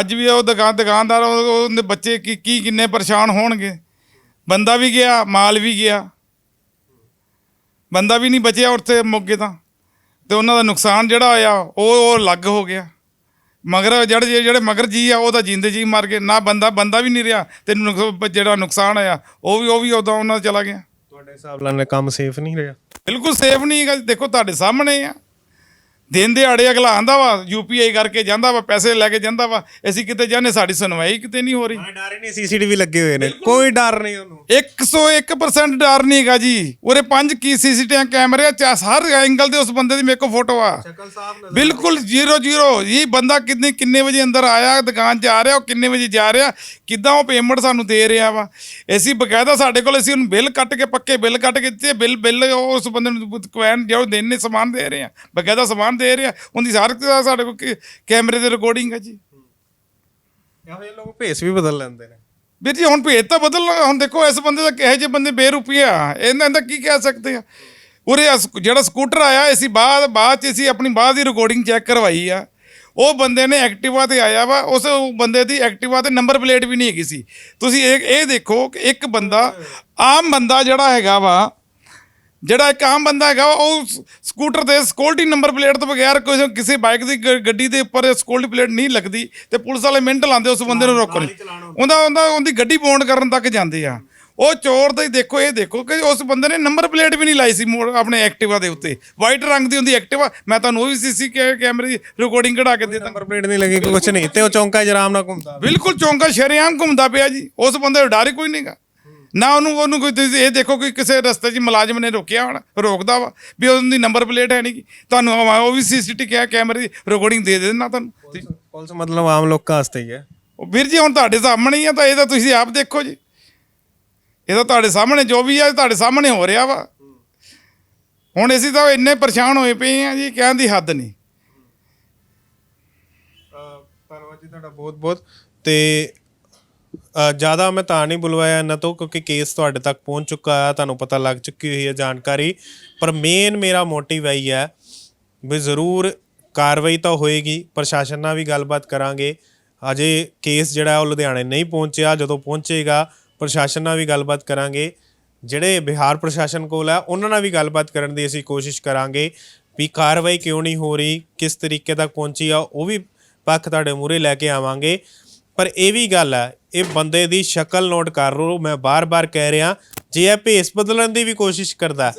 ਅੱਜ ਵੀ ਉਹ ਦੁਕਾਨ, ਦੁਕਾਨਦਾਰ ਉਹ- ਉਹਦੇ ਬੱਚੇ ਕੀ ਕੀ ਕਿੰਨੇ ਪਰੇਸ਼ਾਨ ਹੋਣਗੇ। ਬੰਦਾ ਵੀ ਗਿਆ, ਮਾਲ ਵੀ ਗਿਆ। ਬੰਦਾ ਵੀ ਨਹੀਂ ਬਚਿਆ ਉੱਥੇ ਮੌਕੇ ਤਾਂ। ਤੇ ਉਹਨਾਂ ਦਾ ਨੁਕਸਾਨ ਜਿਹੜਾ ਹੋਇਆ ਉਹ ਉਹ ਅਲੱਗ ਹੋ ਗਿਆ। ਮਗਰ ਜਿਹੜੇ ਜਿਹੜੇ ਮਗਰ ਜੀ ਆ, ਉਹ ਤਾਂ ਜਿੰਦੇ ਜੀ ਮਰ ਗਏ। ਨਾ ਬੰਦਾ ਬੰਦਾ ਵੀ ਨਹੀਂ ਰਿਹਾ। ਤੇ ਨੁਕਸ- ਜਿਹੜਾ ਨੁਕਸਾਨ ਹੋਇਆ ਉਹ ਵੀ ਉਹ ਵੀ ਉਦੋਂ ਉਹਨਾਂ ਦਾ ਚਲਾ ਗਿਆ। ਤੁਹਾਡੇ ਹਿਸਾਬ ਨਾਲ ਕੰਮ ਸੇਫ ਨਹੀਂ ਰਿਹਾ? ਬਿਲਕੁਲ ਸੇਫ ਨਹੀਂ ਹੈਗਾ ਦੇਖੋ ਤੁਹਾਡੇ ਸਾਹਮਣੇ ਆ। ਦਿਨ ਦਿਹਾੜੇ ਅਗਲਾ ਆਂਦਾ ਵਾ ਯੂਪੀਆਈ ਕਰਕੇ ਜਾਂਦਾ ਵਾ ਪੈਸੇ ਲੈ ਕੇ ਜਾਂਦਾ ਵਾ ਅਸੀਂ ਕਿਤੇ ਜਾਂਦੇ ਸਾਡੀ ਸੁਣਵਾਈ ਕਿਤੇ ਨਹੀਂ ਹੋ ਰਹੀ। ਹਾਂ ਡਰ ਹੀ ਨਹੀਂ ਸੀਸੀਟੀਵੀ ਲੱਗੇ ਹੋਏ ਨੇ ਕੋਈ ਡਰ ਨਹੀਂ ਉਹਨੂੰ। 101% ਡਰ ਨਹੀਂ ਹੈਗਾ ਜੀ। ਉਰੇ ਪੰਜ ਕੀ ਸੀਸੀਟੀਵੀ ਕੈਮਰੇ ਆ ਹਰ ਐਂਗਲ ਤੇ ਉਸ ਬੰਦੇ ਦੀ ਮੇਰੇ ਕੋਲ ਫੋਟੋ ਆ। ਸ਼ਕਲ ਸਾਫ਼ ਬਿਲਕੁਲ 00 ਇਹ ਬੰਦਾ ਕਿੰਨੇ ਕਿੰਨੇ ਵਜੇ ਅੰਦਰ ਆਇਆ ਦੁਕਾਨ 'ਚ ਆ ਰਿਹਾ ਉਹ ਕਿੰਨੇ ਵਜੇ ਜਾ ਰਿਹਾ ਕਿੱਦਾਂ ਉਹ ਪੇਮੈਂਟ ਸਾਨੂੰ ਦੇ ਰਿਹਾ ਵਾ। ਅਸੀਂ ਬਕਾਇਦਾ ਸਾਡੇ ਕੋਲ ਅਸੀਂ ਉਹਨੂੰ ਬਿੱਲ ਕੱਟ ਕੇ ਪੱਕੇ ਬਿੱਲ ਕੱਟ ਕੇ ਦਿੱਤੇ ਬਿੱਲ ਬਿੱਲ ਉਸ ਬੰਦੇ ਨੂੰ ਕੁਐਨ ਜੋ ਦਿਨ ਨੇ ਸਮਾਨ ਦੇ ਰਹੇ ਆ। ਬਕਾਇਦਾ ਸਮਾਨ ਦੇ ਰਿਹਾ। ਉਹਦੀ ਸਾਰ ਸਾਡੇ ਕੋਲ ਕ- ਕੈਮਰੇ ਤੇ ਰਿਕਾਰਡਿੰਗ ਹੈ ਜੀ। ਇਹੋ ਜਿਹੇ ਲੋਕ ਭੇਸ ਵੀ ਬਦਲ ਲੈਂਦੇ ਨੇ। ਵੀਰ ਜੀ ਹੁਣ ਭੇਜ ਤਾਂ ਬਦਲ ਹੁਣ ਦੇਖੋ ਇਸ ਬੰਦੇ ਦਾ ਕਿਹੋ ਜਿਹੇ ਬੰਦੇ ਬੇਰੁਪਈਆ ਇਹਨਾਂ ਦਾ ਕੀ ਕਹਿ ਸਕਦੇ ਆ? ਉਰੇ ਆ ਸਕ- ਜਿਹੜਾ ਸਕੂਟਰ ਆਇਆ ਅਸੀਂ ਬਾਅਦ ਬਾਅਦ ਚ ਅਸੀਂ ਆਪਣੀ ਬਾਅਦ ਦੀ ਰਿਕਾਰਡਿੰਗ ਚੈੱਕ ਕਰਵਾਈ ਆ। ਉਹ ਬੰਦੇ ਨੇ ਐਕਟਿਵਾ ਤੇ ਆਇਆ ਵਾ ਉਸ ਬੰਦੇ ਦੀ ਐਕਟਿਵਾ ਤੇ ਨੰਬਰ ਪਲੇਟ ਵੀ ਨਹੀਂ ਹੈਗੀ ਸੀ। ਤੁਸੀਂ ਇਹ ਇਹ ਦੇਖੋ ਕਿ ਇੱਕ ਬੰਦਾ ਆਮ ਬੰਦਾ ਜਿਹੜਾ ਹੈਗਾ ਵਾ ਜਿਹੜਾ ਇੱਕ ਆਮ ਬੰਦਾ ਹੈਗਾ ਉਹ ਸ- ਸਕੂਟਰ ਤੇ ਸਕਿਉਰਟੀ ਨੰਬਰ ਪਲੇਟ ਤੋਂ ਬਗੈਰ ਕੋਈ ਕਿਸੇ ਬਾਈਕ ਦੀ ਗ- ਗੱਡੀ ਦੇ ਉੱਪਰ ਸਕਿਉਰਟੀ ਪਲੇਟ ਨਹੀਂ ਲੱਗਦੀ ਤੇ ਪੁਲਿਸ ਵਾਲੇ ਮਿੰਟ ਲਾਉਂਦੇ ਉਸ ਬੰਦੇ ਨੂੰ ਰੋਕਣ। ਉਹਦਾ ਉਹਦਾ ਉਹਦੀ ਗੱਡੀ ਬੌਂਡ ਕਰਨ ਤੱਕ ਜਾਂਦੇ ਆ। ਉਹ ਚੋਰ ਦਾ ਹੀ ਦੇਖੋ ਇਹ ਦੇਖੋ ਕਿ ਉਸ ਬੰਦੇ ਨੇ ਨੰਬਰ ਪਲੇਟ ਵੀ ਨਹੀਂ ਲਾਈ ਸੀ ਆਪਣੇ ਐਕਟਿਵਾ ਦੇ ਉੱਤੇ। ਵਾਈਟ ਰੰਗ ਦੀ ਹੁੰਦੀ ਐਕਟਿਵਾ ਮੈਂ ਤੁਹਾਨੂੰ ਉਹ ਵੀ ਸੀਸੀ ਕੈਮਰੇ ਦੀ ਰਿਕਾਰਡਿੰਗ ਕਢਾ ਕੇ ਦੇ ਦਾਂ ਨੰਬਰ ਪਲੇਟ ਨਹੀਂ ਲੱਗੀ ਕੁਝ ਨਹੀਂ। ਤੇ ਉਹ ਚੌਂਕਾ 'ਚ ਆਰਾਮ ਨਾਲ ਘੁੰਮਦਾ। ਬਿਲਕੁਲ ਚੌਂਕਾ ਸ਼ਰੇਆਮ ਘੁੰਮਦਾ ਪਿਆ ਜੀ। ਉਸ ਬੰਦੇ ਦਾ ਡਰ ਹੀ ਕੋਈ ਨਹੀਂਗਾ ਨਾ ਉਹਨੂੰ ਉਹਨੂੰ ਕੋਈ ਤੁਸੀਂ ਇਹ ਦੇਖੋ ਕਿ ਕਿਸੇ ਰਸਤੇ 'ਚ ਮੁਲਾਜ਼ਮ ਨੇ ਰੋਕਿਆ ਹੋਣਾ ਰੋਕਦਾ ਵਾ ਵੀ ਉਹਦੀ ਨੰਬਰ ਪਲੇਟ ਹੈ ਨਹੀਂ। ਤੁਹਾਨੂੰ ਉਹ ਵੀ ਸੀਸੀਟੀਵੀ ਕਿਹਾ ਕੈਮਰੇ ਦੀ ਰਿਕਾਰਡਿੰਗ ਦੇ ਦੇਣਾ ਤੁਹਾਨੂੰ। ਪੁਲਿਸ ਮਤਲਬ ਆਮ ਲੋਕਾਂ ਵਾਸਤੇ ਹੀ ਹੈ। ਉਹ ਵੀਰ ਜੀ ਹੁਣ ਤੁਹਾਡੇ ਸਾਹਮਣੇ ਹੀ ਆ ਤਾਂ ਇਹ ਤਾਂ ਤੁਸੀਂ ਆਪ ਦੇਖੋ ਜੀ। ਇਹ ਤਾਂ ਤੁਹਾਡੇ ਸਾਹਮਣੇ ਜੋ ਵੀ ਆ ਤੁਹਾਡੇ ਸਾਹਮਣੇ ਹੋ ਰਿਹਾ ਵਾ। ਹੁਣ ਅਸੀਂ ਤਾਂ ਇੰਨੇ ਪਰੇਸ਼ਾਨ ਹੋਏ ਪਏ ਆ ਜੀ ਕਹਿਣ ਦੀ ਹੱਦ ਨਹੀਂ। ਧੰਨਵਾਦ ਜੀ ਤੁਹਾਡਾ ਬਹੁਤ ਬਹੁਤ ਤੇ ਜ਼ਿਆਦਾ ਮੈਂ ਤਾਂ ਨਹੀਂ ਬੁਲਵਾਇਆ ਇਹਨਾਂ ਤੋਂ ਕਿਉਂਕਿ ਕੇਸ ਤੁਹਾਡੇ ਤੱਕ ਪਹੁੰਚ ਚੁੱਕਾ ਹੈ ਤੁਹਾਨੂੰ ਪਤਾ ਲੱਗ ਚੁੱਕੀ ਹੋਈ ਹੈ ਜਾਣਕਾਰੀ। ਪਰ ਮੇਨ ਮੇਰਾ ਮੋਟਿਵ ਇਹੀ ਹੈ ਵੀ ਜ਼ਰੂਰ ਕਾਰਵਾਈ ਤਾਂ ਹੋਏਗੀ, ਪ੍ਰਸ਼ਾਸਨ ਨਾਲ ਵੀ ਗੱਲਬਾਤ ਕਰਾਂਗੇ। ਅਜੇ ਕੇਸ ਜਿਹੜਾ ਉਹ ਲੁਧਿਆਣੇ ਨਹੀਂ ਪਹੁੰਚਿਆ, ਜਦੋਂ ਪਹੁੰਚੇਗਾ, ਪ੍ਰਸ਼ਾਸਨ ਨਾਲ ਵੀ ਗੱਲਬਾਤ ਕਰਾਂਗੇ। ਜਿਹੜੇ ਬਿਹਾਰ ਪ੍ਰਸ਼ਾਸਨ ਕੋਲ ਹੈ ਉਹਨਾਂ ਨਾਲ ਵੀ ਗੱਲਬਾਤ ਕਰਨ ਦੀ ਅਸੀਂ ਕੋਸ਼ਿਸ਼ ਕਰਾਂਗੇ ਵੀ ਕਾਰਵਾਈ ਕਿਉਂ ਨਹੀਂ ਹੋ ਰਹੀ, ਕਿਸ ਤਰੀਕੇ ਤੱਕ ਪਹੁੰਚੀ ਆ, ਉਹ ਵੀ ਪੱਖ ਤੁਹਾਡੇ ਮੂਹਰੇ ਲੈ ਕੇ ਆਵਾਂਗੇ। ਪਰ ਇਹ ਵੀ ਗੱਲ ਹੈ ਇਹ ਬੰਦੇ ਦੀ ਸ਼ਕਲ ਨੋਟ ਕਰ ਲਓ, ਮੈਂ ਬਾਰ-ਬਾਰ ਕਹਿ ਰਿਹਾ, ਜੇ ਇਹ ਭੇਸ ਬਦਲਣ ਦੀ ਵੀ ਕੋਸ਼ਿਸ਼ ਕਰਦਾ,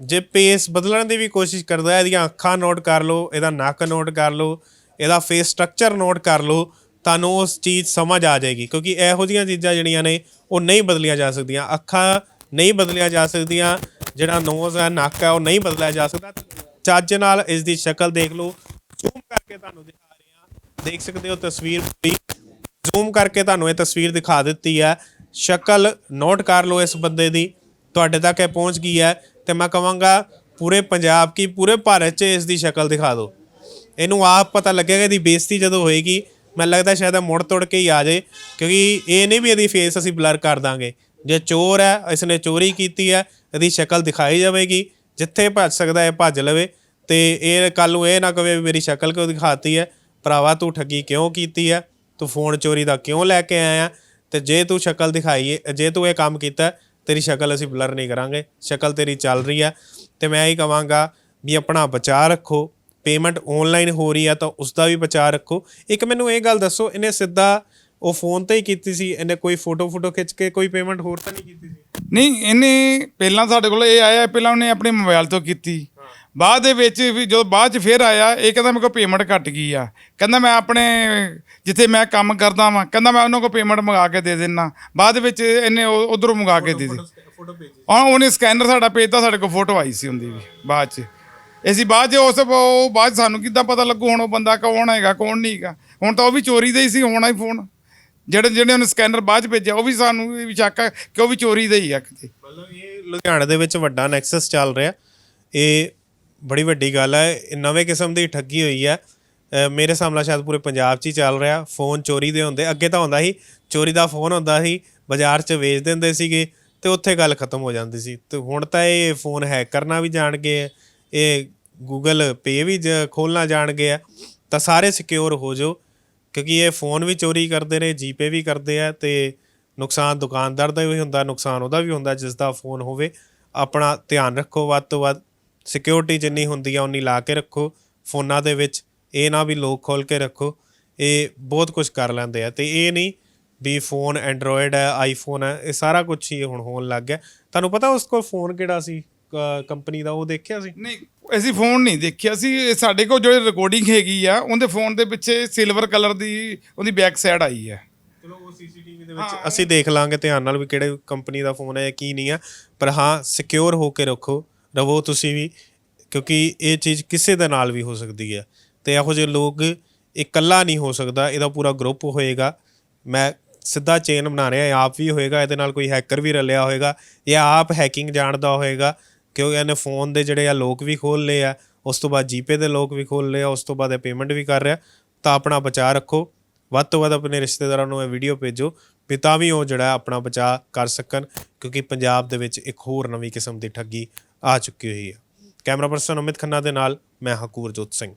ਜੇ ਭੇਸ ਬਦਲਣ ਦੀ ਵੀ ਕੋਸ਼ਿਸ਼ ਕਰਦਾ, ਇਹਦੀਆਂ ਅੱਖਾਂ ਨੋਟ ਕਰ ਲਓ, ਇਹਦਾ ਨੱਕ ਨੋਟ ਕਰ ਲਓ, ਇਹਦਾ ਫੇਸ ਸਟਰਕਚਰ ਨੋਟ ਕਰ ਲਓ, ਤੁਹਾਨੂੰ ਉਸ ਚੀਜ਼ ਸਮਝ ਆ ਜਾਏਗੀ, ਕਿਉਂਕਿ ਇਹੋ ਜਿਹੀਆਂ ਚੀਜ਼ਾਂ ਜਿਹੜੀਆਂ ਨੇ, ਉਹ ਨਹੀਂ ਬਦਲੀਆਂ ਜਾ ਸਕਦੀਆਂ। ਅੱਖਾਂ ਨਹੀਂ ਬਦਲੀਆਂ ਜਾ ਸਕਦੀਆਂ, ਜਿਹੜਾ ਨੋਜ਼ ਹੈ, ਨੱਕ ਹੈ, ਉਹ ਨਹੀਂ ਬਦਲਿਆ ਜਾ ਸਕਦਾ। ਚੱਜ ਨਾਲ ਇਸ ਦੀ ਸ਼ਕਲ ਦੇਖ ਲਓ ਜ਼ੂਮ ਕਰਕੇ ਤੁਹਾਨੂੰ ਦਿਖਾ ਦੇਖ ਸਕਦੇ ਹੋ ਤਸਵੀਰ ਪੂਰੀ। ਜ਼ੂਮ ਕਰਕੇ ਤੁਹਾਨੂੰ ਇਹ ਤਸਵੀਰ ਦਿਖਾ ਦਿੱਤੀ ਹੈ। ਸ਼ਕਲ ਨੋਟ ਕਰ ਲਓ ਇਸ ਬੰਦੇ ਦੀ। ਤੁਹਾਡੇ ਤੱਕ ਇਹ ਪਹੁੰਚ ਗਈ ਹੈ ਤੇ ਮੈਂ ਕਹਾਂਗਾ ਪੂਰੇ ਪੰਜਾਬ ਕੀ ਪੂਰੇ ਭਾਰਤ 'ਚ ਇਸ ਦੀ ਸ਼ਕਲ ਦਿਖਾ ਦਿਓ। ਇਹਨੂੰ ਆਪ ਪਤਾ ਲੱਗੇਗਾ ਇਹਦੀ ਬੇਇੱਜ਼ਤੀ ਜਦੋਂ ਹੋਏਗੀ। ਮੈਨੂੰ ਲੱਗਦਾ ਸ਼ਾਇਦ ਇਹ ਮੁੜ ਤੋੜ ਕੇ ਹੀ ਆ ਜਾਏ, ਕਿਉਂਕਿ ਇਹ ਨਹੀਂ ਵੀ ਇਹਦੀ ਫੇਸ ਅਸੀਂ ਬਲਰ ਕਰ ਦਾਂਗੇ। ਜੇ ਚੋਰ ਹੈ, ਇਸਨੇ ਚੋਰੀ ਕੀਤੀ ਹੈ, ਇਹਦੀ ਸ਼ਕਲ ਦਿਖਾਈ ਜਾਵੇਗੀ। ਜਿੱਥੇ ਭੱਜ ਸਕਦਾ ਹੈ, ਭੱਜ ਲਵੇ। ਤੇ ਇਹ ਕੱਲ ਨੂੰ ਇਹ ਨਾ ਕਵੇ ਵੀ ਮੇਰੀ ਸ਼ਕਲ ਕਿਉਂ ਦਿਖਾਤੀ ਹੈ। ਭਰਾਵਾ ਤੂੰ ਠੱਗੀ ਕਿਉਂ ਕੀਤੀ ਹੈ ਤੂੰ ਫੋਨ ਚੋਰੀ ਦਾ ਕਿਉਂ ਲੈ ਕੇ ਆਇਆ? ਤੇ ਜੇ ਤੂੰ ਸ਼ਕਲ ਦਿਖਾਈ ਜੇ ਤੂੰ ਇਹ ਕੰਮ ਕੀਤਾ, ਤੇਰੀ ਸ਼ਕਲ ਅਸੀਂ ਬਲਰ ਨਹੀਂ ਕਰਾਂਗੇ। ਸ਼ਕਲ ਤੇਰੀ ਚੱਲ ਰਹੀ ਹੈ ਤੇ ਮੈਂ ਇਹ ਕਹਾਂਗਾ ਵੀ ਆਪਣਾ ਬਚਾਅ ਰੱਖੋ। ਪੇਮੈਂਟ ਆਨਲਾਈਨ ਹੋ ਰਹੀ ਆ ਤਾਂ ਉਸ ਦਾ ਵੀ ਬਚਾਅ ਰੱਖੋ। ਇੱਕ ਮੈਨੂੰ ਇਹ ਗੱਲ ਦੱਸੋ, ਇਹਨੇ ਸਿੱਧਾ ਉਹ ਫੋਨ ਤੇ ਹੀ ਕੀਤੀ ਸੀ? ਇਹਨੇ ਕੋਈ ਫੋਟੋ ਫੋਟੋ ਖਿੱਚ ਕੇ ਕੋਈ ਪੇਮੈਂਟ ਹੋਰ ਤਾਂ ਨਹੀਂ ਕੀਤੀ ਸੀ? ਨਹੀਂ, ਇਹਨੇ ਪਹਿਲਾਂ ਸਾਡੇ ਕੋਲ ਇਹ ਆਇਆ, ਪਹਿਲਾਂ ਉਹਨੇ ਆਪਣੇ ਮੋਬਾਈਲ ਤੋਂ ਕੀਤੀ। ਬਾਅਦ ਦੇ ਵਿੱਚ ਵੀ ਜਦੋਂ ਬਾਅਦ ਚ ਫਿਰ ਆਇਆ, ਇਹ ਕਹਿੰਦਾ ਮੇਰੇ ਕੋਲ ਪੇਮੈਂਟ ਘਟ ਗਈ ਆ। ਕਹਿੰਦਾ ਮੈਂ ਆਪਣੇ ਜਿੱਥੇ ਮੈਂ ਕੰਮ ਕਰਦਾ ਵਾਂ, ਕਹਿੰਦਾ ਮੈਂ ਉਹਨਾਂ ਕੋਲ ਪੇਮੈਂਟ ਮੰਗਾ ਕੇ ਦੇ ਦਿੰਨਾ। ਬਾਅਦ ਵਿੱਚ ਇਹਨੇ ਉਧਰੋਂ ਮੰਗਾ ਕੇ ਦੇ ਦਿੱਤੀ। ਹਾਂ, ਉਹਨੇ ਸਕੈਨਰ ਸਾਡਾ ਭੇਜਤਾ ਸਾਡੇ ਕੋਲ ਫੋਟੋ ਆਈ ਸੀ ਹੁੰਦੀ ਵੀ, ਬਾਅਦ ਚ। ਅਸੀਂ ਬਾਅਦ ਚ ਉਸ ਉਹ ਬਾਅਦ 'ਚ ਸਾਨੂੰ ਕਿੱਦਾਂ ਪਤਾ ਲੱਗੂ, ਹੁਣ ਉਹ ਬੰਦਾ ਕੌਣ ਹੈਗਾ, ਕੌਣ ਨਹੀਂ ਹੈਗਾ। ਹੁਣ ਤਾਂ ਉਹ ਵੀ ਚੋਰੀ ਦਾ ਹੀ ਸੀ, ਹੋਣਾ ਹੀ ਫੋਨ ਜਿਹੜੇ ਜਿਹੜੇ ਉਹਨੇ ਸਕੈਨਰ ਬਾਅਦ ਚ ਭੇਜਿਆ, ਉਹ ਵੀ ਸਾਨੂੰ ਵੀ ਸ਼ੱਕ ਹੈ ਕਿ ਉਹ ਵੀ ਚੋਰੀ ਦਾ ਹੀ ਆ ਕਿਤੇ। ਮਤਲਬ ਇਹ ਲੁਧਿਆਣੇ ਦੇ ਵਿੱਚ ਵੱਡਾ ਨੈਕਸਸ ਚੱਲ ਰਿਹਾ। ਇਹ ਬੜੀ ਵੱਡੀ ਗੱਲ ਹੈ ਇਹ ਨਵੇਂ ਕਿਸਮ ਦੀ ਠੱਗੀ ਹੋਈ ਹੈ ਅ, ਮੇਰੇ ਨਾਲ ਸ਼ਾਇਦ ਪੂਰੇ ਪੰਜਾਬ 'ਚ ਹੀ ਚੱਲ ਰਿਹਾ ਫੋਨ ਚੋਰੀ ਦੇ ਹੁੰਦੇ ਅੱਗੇ ਤਾਂ ਹੁੰਦਾ ਸੀ ਚੋਰੀ ਦਾ ਫੋਨ ਹੁੰਦਾ ਸੀ ਬਾਜ਼ਾਰ 'ਚ ਵੇਚ ਦਿੰਦੇ ਸੀਗੇ ਤੇ ਉੱਥੇ ਗੱਲ ਖਤਮ ਹੋ ਜਾਂਦੀ ਸੀ। ਤੇ ਹੁਣ ਤਾਂ ਇਹ ਫੋਨ ਹੈਕ ਕਰਨਾ ਵੀ ਜਾਣ ਗਏ ਆ, ਇਹ ਗੂਗਲ ਪੇ ਵੀ ਖੋਲਣਾ ਜਾਣ ਗਏ ਆ ਤਾਂ ਸਾਰੇ ਸਿਕਿਉਰ ਹੋ ਜਾਓ ਕਿਉਂਕਿ ਇਹ ਫੋਨ ਵੀ ਚੋਰੀ ਕਰਦੇ ਨੇ ਜੀਪੇ ਵੀ ਕਰਦੇ ਆ ਤੇ ਨੁਕਸਾਨ ਦੁਕਾਨਦਾਰ ਦਾ ਵੀ ਹੁੰਦਾ ਨੁਕਸਾਨ ਉਹਦਾ ਵੀ ਹੁੰਦਾ ਜਿਸ ਦਾ ਫੋਨ ਹੋਵੇ ਆਪਣਾ ਧਿਆਨ ਰੱਖੋ ਵੱਧ ਤੋਂ ਵੱਧ। ਸਿਕਿਉਰਿਟੀ ਜਿੰਨੀ ਹੁੰਦੀ ਆ ਉਨੀ ਲਾ ਕੇ ਰੱਖੋ। ਫੋਨਾਂ ਦੇ ਵਿੱਚ ਇਹ ਨਾ ਵੀ ਲੋਕ ਖੋਲ ਕੇ ਰੱਖੋ। ਇਹ ਬਹੁਤ ਕੁਝ ਕਰ ਲੈਂਦੇ ਆ। ਤੇ ਇਹ ਨਹੀਂ ਵੀ ਫੋਨ ਐਂਡਰੋਇਡ ਹੈ ਆਈਫੋਨ ਹੈ ਇਹ ਸਾਰਾ ਕੁਝ ਹੀ ਹੁਣ ਹੋਣ ਲੱਗ ਗਿਆ। ਤੁਹਾਨੂੰ ਪਤਾ ਉਸ ਕੋਲ ਫੋਨ ਕਿਹੜਾ ਸੀ? ਕੰਪਨੀ ਦਾ ਉਹ ਦੇਖਿਆ ਸੀ? ਨਹੀਂ ਅਸੀਂ ਫੋਨ ਨਹੀਂ ਦੇਖਿਆ ਸੀ। ਸਾਡੇ ਕੋਲ ਜਿਹੜੀ ਰਿਕਾਰਡਿੰਗ ਹੈਗੀ ਆ ਉਹਦੇ ਫੋਨ ਦੇ ਪਿੱਛੇ ਸਿਲਵਰ ਕਲਰ ਦੀ ਉਹਦੀ ਬੈਕ ਸਾਈਡ ਆਈ ਹੈ ਚਲੋ ਉਹ ਸੀਸੀਟੀਵੀ ਦੇ ਵਿੱਚ ਅਸੀਂ ਦੇਖ ਲਾਂਗੇ ਧਿਆਨ ਨਾਲ ਵੀ ਕਿਹੜੇ ਕੰਪਨੀ ਦਾ ਫੋਨ ਹੈ ਕੀ ਨਹੀਂ ਆ। ਪਰ ਹਾਂ ਸਿਕਿਉਰ ਹੋ ਕੇ ਰੱਖੋ। ਰਵੋ ਤੁਸੀਂ ਵੀ, ਕਿਉਂਕਿ ਇਹ ਚੀਜ਼ ਕਿਸੇ ਦੇ ਨਾਲ ਵੀ ਹੋ ਸਕਦੀ ਹੈ। ਤੇ ਇਹੋ ਜਿਹੇ ਲੋਕ ਇਕੱਲਾ ਨਹੀਂ ਹੋ ਸਕਦਾ, ਇਹਦਾ ਪੂਰਾ ਗਰੁੱਪ ਹੋਏਗਾ। ਮੈਂ ਸਿੱਧਾ ਚੇਨ ਬਣਾ ਰਿਹਾ ਆਪ ਵੀ ਹੋਏਗਾ, ਇਹਦੇ ਨਾਲ ਕੋਈ ਹੈਕਰ ਵੀ ਰਲਿਆ ਹੋਏਗਾ ਜਾਂ ਆਪ ਹੈਕਿੰਗ ਜਾਣਦਾ ਹੋਏਗਾ ਕਿਉਂਕਿ ਇਹਨੇ ਫੋਨ ਦੇ ਜਿਹੜੇ ਆ ਲੋਕ ਵੀ ਖੋਲ ਲਏ ਆ, ਉਸ ਤੋਂ ਬਾਅਦ ਜੀਪੇ ਦੇ ਲੋਕ ਵੀ ਖੋਲ ਲਏ ਆ, ਉਸ ਤੋਂ ਬਾਅਦ ਇਹ ਪੇਮੈਂਟ ਵੀ ਕਰ ਰਿਹਾ। ਤਾਂ ਆਪਣਾ ਬਚਾਅ ਰੱਖੋ। ਵੱਧ ਤੋਂ ਵੱਧ ਆਪਣੇ ਰਿਸ਼ਤੇਦਾਰਾਂ ਨੂੰ ਇਹ ਵੀਡੀਓ ਭੇਜੋ, ਵੀ ਤਾਂ ਵੀ ਉਹ ਜਿਹੜਾ ਆਪਣਾ ਬਚਾਅ ਕਰ ਸਕਣ, ਕਿਉਂਕਿ ਪੰਜਾਬ ਦੇ ਵਿੱਚ ਇੱਕ ਹੋਰ ਨਵੀਂ ਕਿਸਮ ਦੀ ਠੱਗੀ ਆ ਚੁੱਕੀ ਹੋਈ ਹੈ। ਕੈਮਰਾ ਪਰਸਨ ਅਮਿਤ ਖੰਨਾ ਦੇ ਨਾਲ ਮੈਂ ਹਕੂਰ ਜੋਤ ਸਿੰਘ।